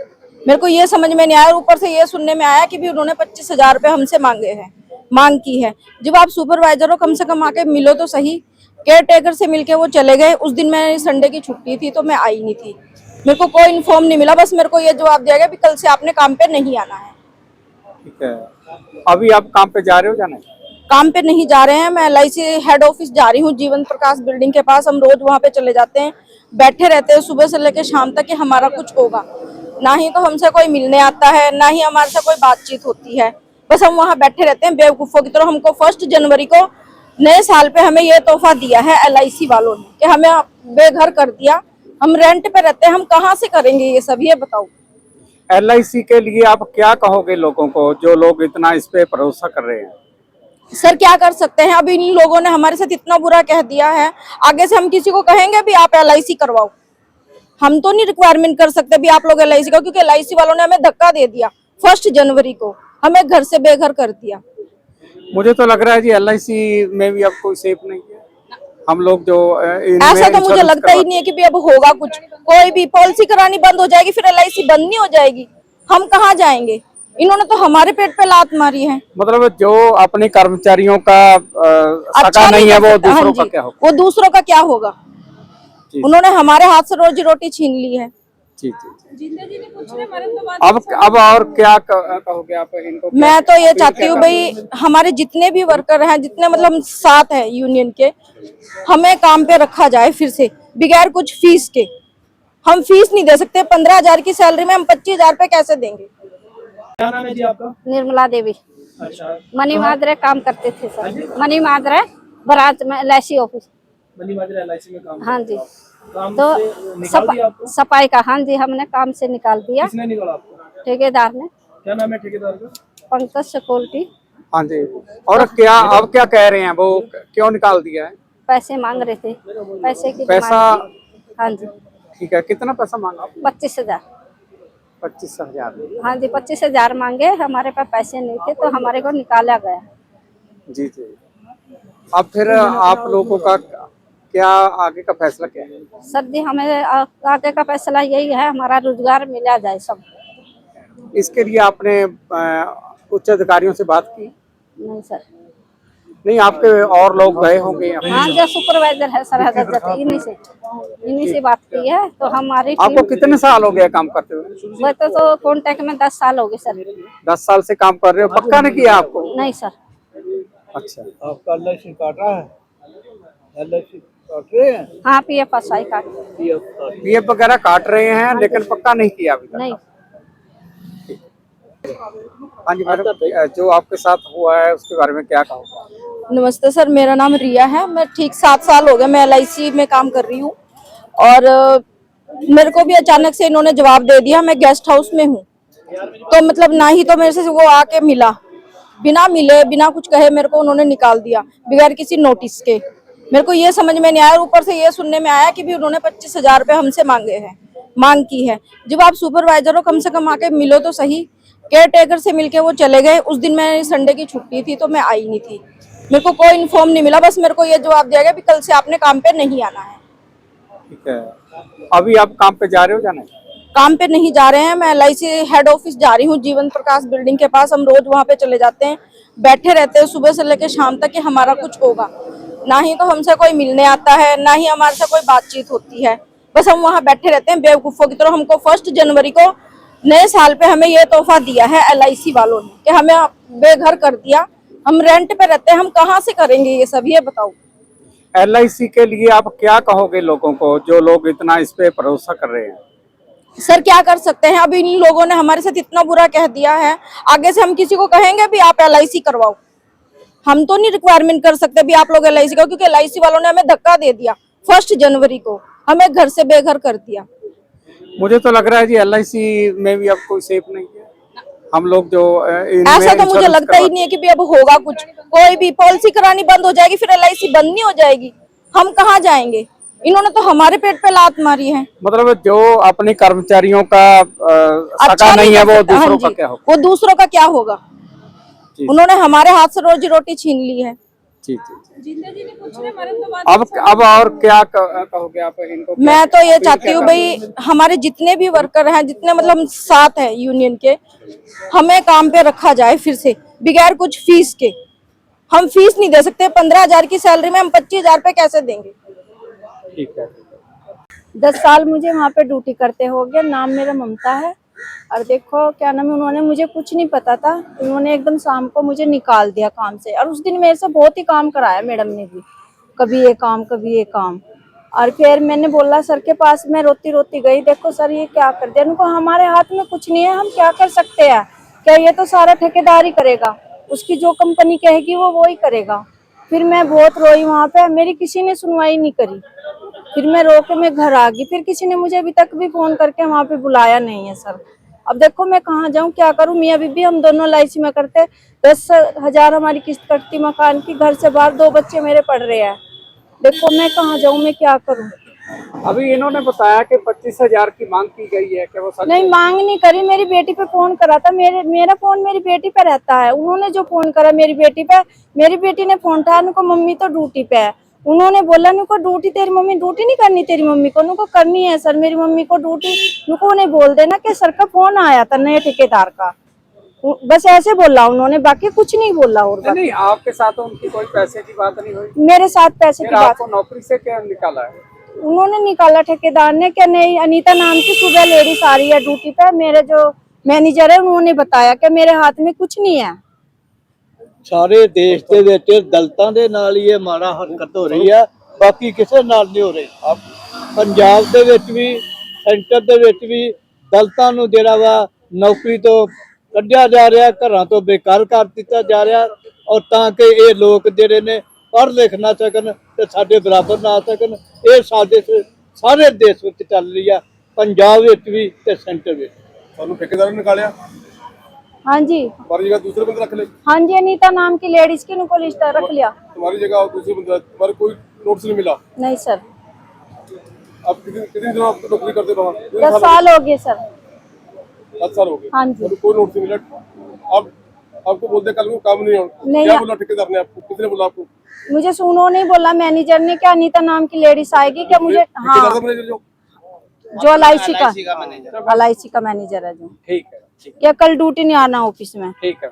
मेरे को ये समझ में नहीं आया, ऊपर से ये सुनने में आया कि भी उन्होंने पच्चीस हज़ार रुपये हमसे मांगे हैं, मांग की है। जब आप सुपरवाइजर हो, कम से कम आके मिलो तो सही। केयर टेकर से मिलके वो चले गए। उस दिन मैंने संडे की छुट्टी थी तो मैं आई नहीं थी। मेरे को कोई इन्फॉर्म नहीं मिला बस मेरे को ये जवाब दिया गया भी कल से आपने काम पे नहीं आना है। ठीक है। अभी आप काम पे जा रहे हो नहीं काम पे नहीं जा रहे हैं मैं एल हेड ऑफ़िस जा रही हूँ जीवन प्रकाश बिल्डिंग के पास। हम रोज वहाँ पे चले जाते हैं बैठे रहते हैं सुबह से लेकर शाम तक कि हमारा कुछ होगा। ना ही तो हमसे कोई मिलने आता है ना ही हमारे से कोई बातचीत होती है। बस हम वहाँ बैठे रहते हैं बेवकूफ़ों की तरह हमको फ़र्स्ट जनवरी को नए साल पे हमें ये तोहफा दिया है LIC वालों ने कि हमें बेघर कर दिया। हम रेंट पे रहते हैं हम कहाँ से करेंगे ये सब? ये बताओ। एलआईसी के लिए आप क्या कहोगे लोगों को जो लोग इतना इस पे भरोसा कर रहे हैं? सर क्या कर सकते हैं? अभी इन लोगों ने हमारे साथ इतना बुरा कह दिया है। आगे से हम किसी को कहेंगे भी आप एलआईसी करवाओ। हम तो नहीं रिक्वायरमेंट कर सकते भी आप लोग एल आई का क्योंकि एल वालों ने हमें धक्का दे दिया फ़र्स्ट जनवरी को। हमें घर से बेघर कर दिया। मुझे तो लग रहा है जी एल में भी अब कोई सेफ़ नहीं। हम लोग जो ऐसा तो मुझे लगता ही नहीं है कि भी अब होगा कुछ। कोई भी पॉलिसी करानी बंद हो जाएगी फिर एलआईसी बंद नहीं हो जाएगी। हम कहाँ जाएँगे? इन्होंने तो हमारे पेट पे लात मारी है। मतलब जो अपने कर्मचारियों का आ, अच्छा नहीं है वो हाँ दूसरों का क्या होगा? वो दूसरों का क्या होगा? उन्होंने हमारे हाथ से रोजी रोटी छीन ली है। जी जी जी। अब अब और क्या कहोगे आप इनको? मैं तो ये चाहती हूँ भाई हमारे जितने भी वर्कर हैं जितने मतलब साथ हैं यूनियन के हमें काम पे रखा जाए फिर से बगैर कुछ फ़ीस के। हम फ़ीस नहीं दे सकते पंद्रह हज़ार की सैलरी में हम पच्चीस हज़ार पे कैसे देंगे? क्या नाम है जी आपका? निर्मला देवी। अच्छा। मनी मादरे काम करते थे सर। मनी मादरे ब्रांच में L office. Mani Majra L में काम हाँ जी। तो से निकाल दिया सफ़ा, आपको? सफ़ाई का हाँ जी हमने काम से निकाल दिया। ठेकेदार ने। क्या नाम है ठेकेदार का? पंकज सिक्योरिटी हाँ जी। और क्या अब क्या कह रहे हैं? वो क्यों निकाल दिया है? पैसे मांग रहे थे। पैसे की पैसा हाँ जी। ठीक है कितना पैसा मांगा पच्चीस हज़ार। पच्चीस हज़ार। हाँ जी पच्चीस हज़ार मांगे। हमारे पास पैसे नहीं थे तो हमारे को निकाला गया। जी जी। अब फिर आप लोगों का क्या आगे का फैसला क्या है? सर जी हमें आ- आगे का फैसला यही है हमारा रोज़गार मिला जाए सब। इसके लिए आपने उच्च अधिकारियों से बात की? नहीं सर। नहीं आपके और लोग गए होंगे हाँ जो सुपरवाइजर है सर हज़रत इन्हीं से इन्हीं से बात की है। तो हमारी आपको कितने साल हो गया काम करते हुए? वो तो, तो कॉन्टेक्ट में दस साल हो गए सर। दस साल से काम कर रहे हो? पक्का नहीं किया आपको? नहीं सर। अच्छा। आपका एल आई काट रहा है? एल आई काट रहे हैं? हाँ P F I card PF वगैरह काट रहे हैं लेकिन पक्का नहीं किया अभी तक? नहीं। हाँ जी मैडम जो आपके साथ हुआ है उसके बारे में क्या कहोगे? नमस्ते सर मेरा नाम रिया है। मैं ठीक सात साल हो गए मैं एलआईसी में काम कर रही हूँ। और मेरे को भी अचानक से इन्होंने जवाब दे दिया मैं गेस्ट हाउस में हूँ। तो मतलब ना ही तो मेरे से वो आके मिला। बिना मिले बिना कुछ कहे मेरे को उन्होंने निकाल दिया बगैर किसी नोटिस के। मेरे को ये समझ में नहीं आया और ऊपर से ये सुनने में आया कि भी उन्होंने पच्चीस हज़ार रुपये हमसे मांगे हैं मांग की है। जब आप सुपरवाइजर हो कम से कम आके मिलो तो सही। केयर टेकर से मिलके वो चले गए। उस दिन मैं संडे की छुट्टी थी तो मैं आई नहीं थी। मेरे को कोई इन्फॉर्म नहीं मिला बस मेरे को ये जवाब दिया गया भी कल से आपने काम पे नहीं आना है। ठीक है। अभी आप काम पे जा रहे हो जाना काम पे नहीं जा रहे हैं। मैं एलआईसी हेड ऑफ़िस जा रही हूँ जीवन प्रकाश बिल्डिंग के पास। हम रोज वहाँ पे चले जाते हैं। बैठे रहते हैं सुबह से लेकर शाम तक कि हमारा कुछ होगा। ना ही तो हमसे कोई मिलने आता है ना ही हमारे से कोई बातचीत होती है। बस हम वहाँ बैठे रहते हैं बेवकूफ़ों की तरह हमको फ़र्स्ट जनवरी को नए साल पे हमें ये तोहफा दिया है एलआईसी वालों ने कि हमें बेघर कर दिया हम रेंट पे रहते हैं हम कहाँ से करेंगे ये सब ये बताओ। एलआईसी के लिए आप क्या कहोगे लोगों को जो लोग इतना इस पे भरोसा कर रहे हैं? सर क्या कर सकते हैं? अभी इन लोगों ने हमारे साथ इतना बुरा कह दिया है। आगे से हम किसी को कहेंगे भी आप LIC करवाओ। हम तो नहीं रिक्वायरमेंट कर सकते भी आप लोग एल का क्योंकि एलआईसी वालों ने हमें धक्का दे दिया फ़र्स्ट जनवरी को हमें घर से बेघर कर दिया। मुझे तो लग रहा है जी एल में भी अब कोई सेफ़ नहीं है। हम लोग जो ऐसा तो मुझे लगता ही नहीं है कि भी अब होगा कुछ। कोई भी पॉलिसी करानी बंद हो जाएगी फिर एलआईसी बंद नहीं हो जाएगी। हम कहाँ जाएँगे? इन्होंने तो हमारे पेट पे लात मारी है। मतलब जो अपने कर्मचारियों का सका अच्छा नहीं है वो हाँ दूसरों का क्या होगा? वो दूसरों का क्या होगा। उन्होंने हमारे हाथ से रोजी रोटी छीन ली है। ठीक अब अब और क्या कहोगे आप इनको? मैं तो ये चाहती हूँ भाई हमारे जितने भी वर्कर हैं जितने मतलब साथ हैं यूनियन के हमें काम पे रखा जाए फिर से बगैर कुछ फ़ीस के। हम फ़ीस नहीं दे सकते पंद्रह हज़ार की सैलरी में हम पच्चीस हज़ार पे कैसे देंगे? ठीक है दस साल मुझे वहाँ पे ड्यूटी करते हो गया नाम मेरा ममता है। और देखो, क्या नाम है, उन्होंने मुझे कुछ नहीं पता था। उन्होंने एकदम शाम को मुझे निकाल दिया काम से। और उस दिन मेरे से बहुत ही काम कराया मैडम ने भी। कभी ये काम, कभी ये काम। और फिर मैंने बोला, सर के पास मैं रोती रोती गई। देखो सर, ये क्या कर दिया? उनको हमारे हाथ में कुछ नहीं है, हम क्या कर सकते हैं? क्या ये तो सारा ठेकेदार करेगा? उसकी जो कंपनी कहेगी, वो वो ही करेगा। फिर मैं बहुत रोई वहाँ पे। मेरी किसी ने सुनवाई नहीं करी। फिर मैं रो के मैं घर आ गई। फिर किसी ने मुझे अभी तक भी फ़ोन करके वहाँ पे बुलाया नहीं है सर। अब देखो मैं कहाँ जाऊँ क्या करूँ? मियाँ बीबी हम दोनों एल में करते दस हज़ार हमारी किस्त कटती मकान की घर से बाहर दो बच्चे मेरे पढ़ रहे हैं। देखो मैं कहाँ जाऊँ मैं क्या करूँ? अभी इन्होंने बताया कि पच्चीस हज़ार की मांग की गई है कि वो सच नहीं मांग नहीं करी। मेरी बेटी पे फ़ोन करा था। मेरे मेरा फ़ोन मेरी बेटी पे रहता है। उन्होंने जो फ़ोन करा मेरी बेटी पे मेरी बेटी ने फ़ोन उठाया उनको मम्मी तो ड्यूटी पे है। उन्होंने बोला उनको ड्यूटी तेरी मम्मी ड्यूटी नहीं करनी तेरी मम्मी को उनको करनी है सर मेरी मम्मी को ड्यूटी। उनको उन्हें बोल देना कि सर का फ़ोन आया था नए ठेकेदार का। बस ऐसे बोला उन्होंने बाकी कुछ नहीं बोला और नहीं, नहीं आपके साथ तो उनकी कोई पैसे की बात नहीं हुई। मेरे साथ पैसे की बात नौकरी से क्या निकाला है? उन्होंने निकाला ठेकेदार ने क्या नहीं अनीता नाम की सुबह लेडीज़ आ रही है ड्यूटी पे मेरे जो मैनेजर है उन्होंने बताया कि मेरे हाथ में कुछ नहीं है। ਸਾਰੇ ਦੇਸ਼ ਦੇ ਵਿੱਚ ਦਲਤਾਂ ਦੇ ਨਾਲ ਹੀ ਇਹ ਮਾੜਾ ਹਰਕਤ ਹੋ ਰਹੀ ਹੈ, ਬਾਕੀ ਕਿਸੇ ਨਾਲ ਨਹੀਂ ਹੋ ਰਹੀ। ਪੰਜਾਬ ਦੇ ਵਿੱਚ ਵੀ, ਸੈਂਟਰ ਦੇ ਵਿੱਚ ਵੀ ਦਲਤਾਂ ਨੂੰ ਜਿਹੜਾ ਵਾ ਨੌਕਰੀ ਤੋਂ ਕੱਢਿਆ ਜਾ ਰਿਹਾ, ਘਰਾਂ ਤੋਂ ਬੇਕਾਰ ਕਰ ਦਿੱਤਾ ਜਾ ਰਿਹਾ ਔਰ ਤਾਂ ਕਿ ਇਹ ਲੋਕ ਜਿਹੜੇ ਨੇ ਪੜ੍ਹ ਲਿਖ ਨਾ ਸਕਣ ਤੇ ਸਾਡੇ ਬਰਾਬਰ ਨਾ ਆ ਸਕਣ, ਇਹ ਸਾਡੇ ਸਾਰੇ ਦੇਸ਼ ਵਿੱਚ ਚੱਲ ਰਹੀ ਆ, ਪੰਜਾਬ ਵਿੱਚ ਵੀ ਤੇ ਸੈਂਟਰ ਵਿੱਚ। ਤੁਹਾਨੂੰ ਠੇਕੇਦਾਰ ਨਿਕਾਲਿਆ? हाँ जी। हमारी जगह दूसरे बंदे रख ले। हाँ जी अनीता नाम की लेडीज़ के नुको लिस्ट रख लिया। तुम्हारी जगह दूसरे बंदे तुम्हारे कोई नोटिस नहीं मिला। नहीं सर आप कितने दिन आप नौकरी करते बाहर दस साल हो गए? सर दस साल हो गए। हाँ जी। कोई नोटिस नहीं मिला। अब आपको बोलते कल को काम नहीं होगा नहीं क्या बोला ठेकेदार ने आपको? कितने बोला आपको? मुझे सुनो नहीं बोला मैनेजर ने क्या अनीता नाम की लेडीज़ आएगी? क्या मुझे हाँ। जो एल का एल का मैनेजर है जो। ठीक है। क्या कल ड्यूटी नहीं आना ऑफिस में ठीक है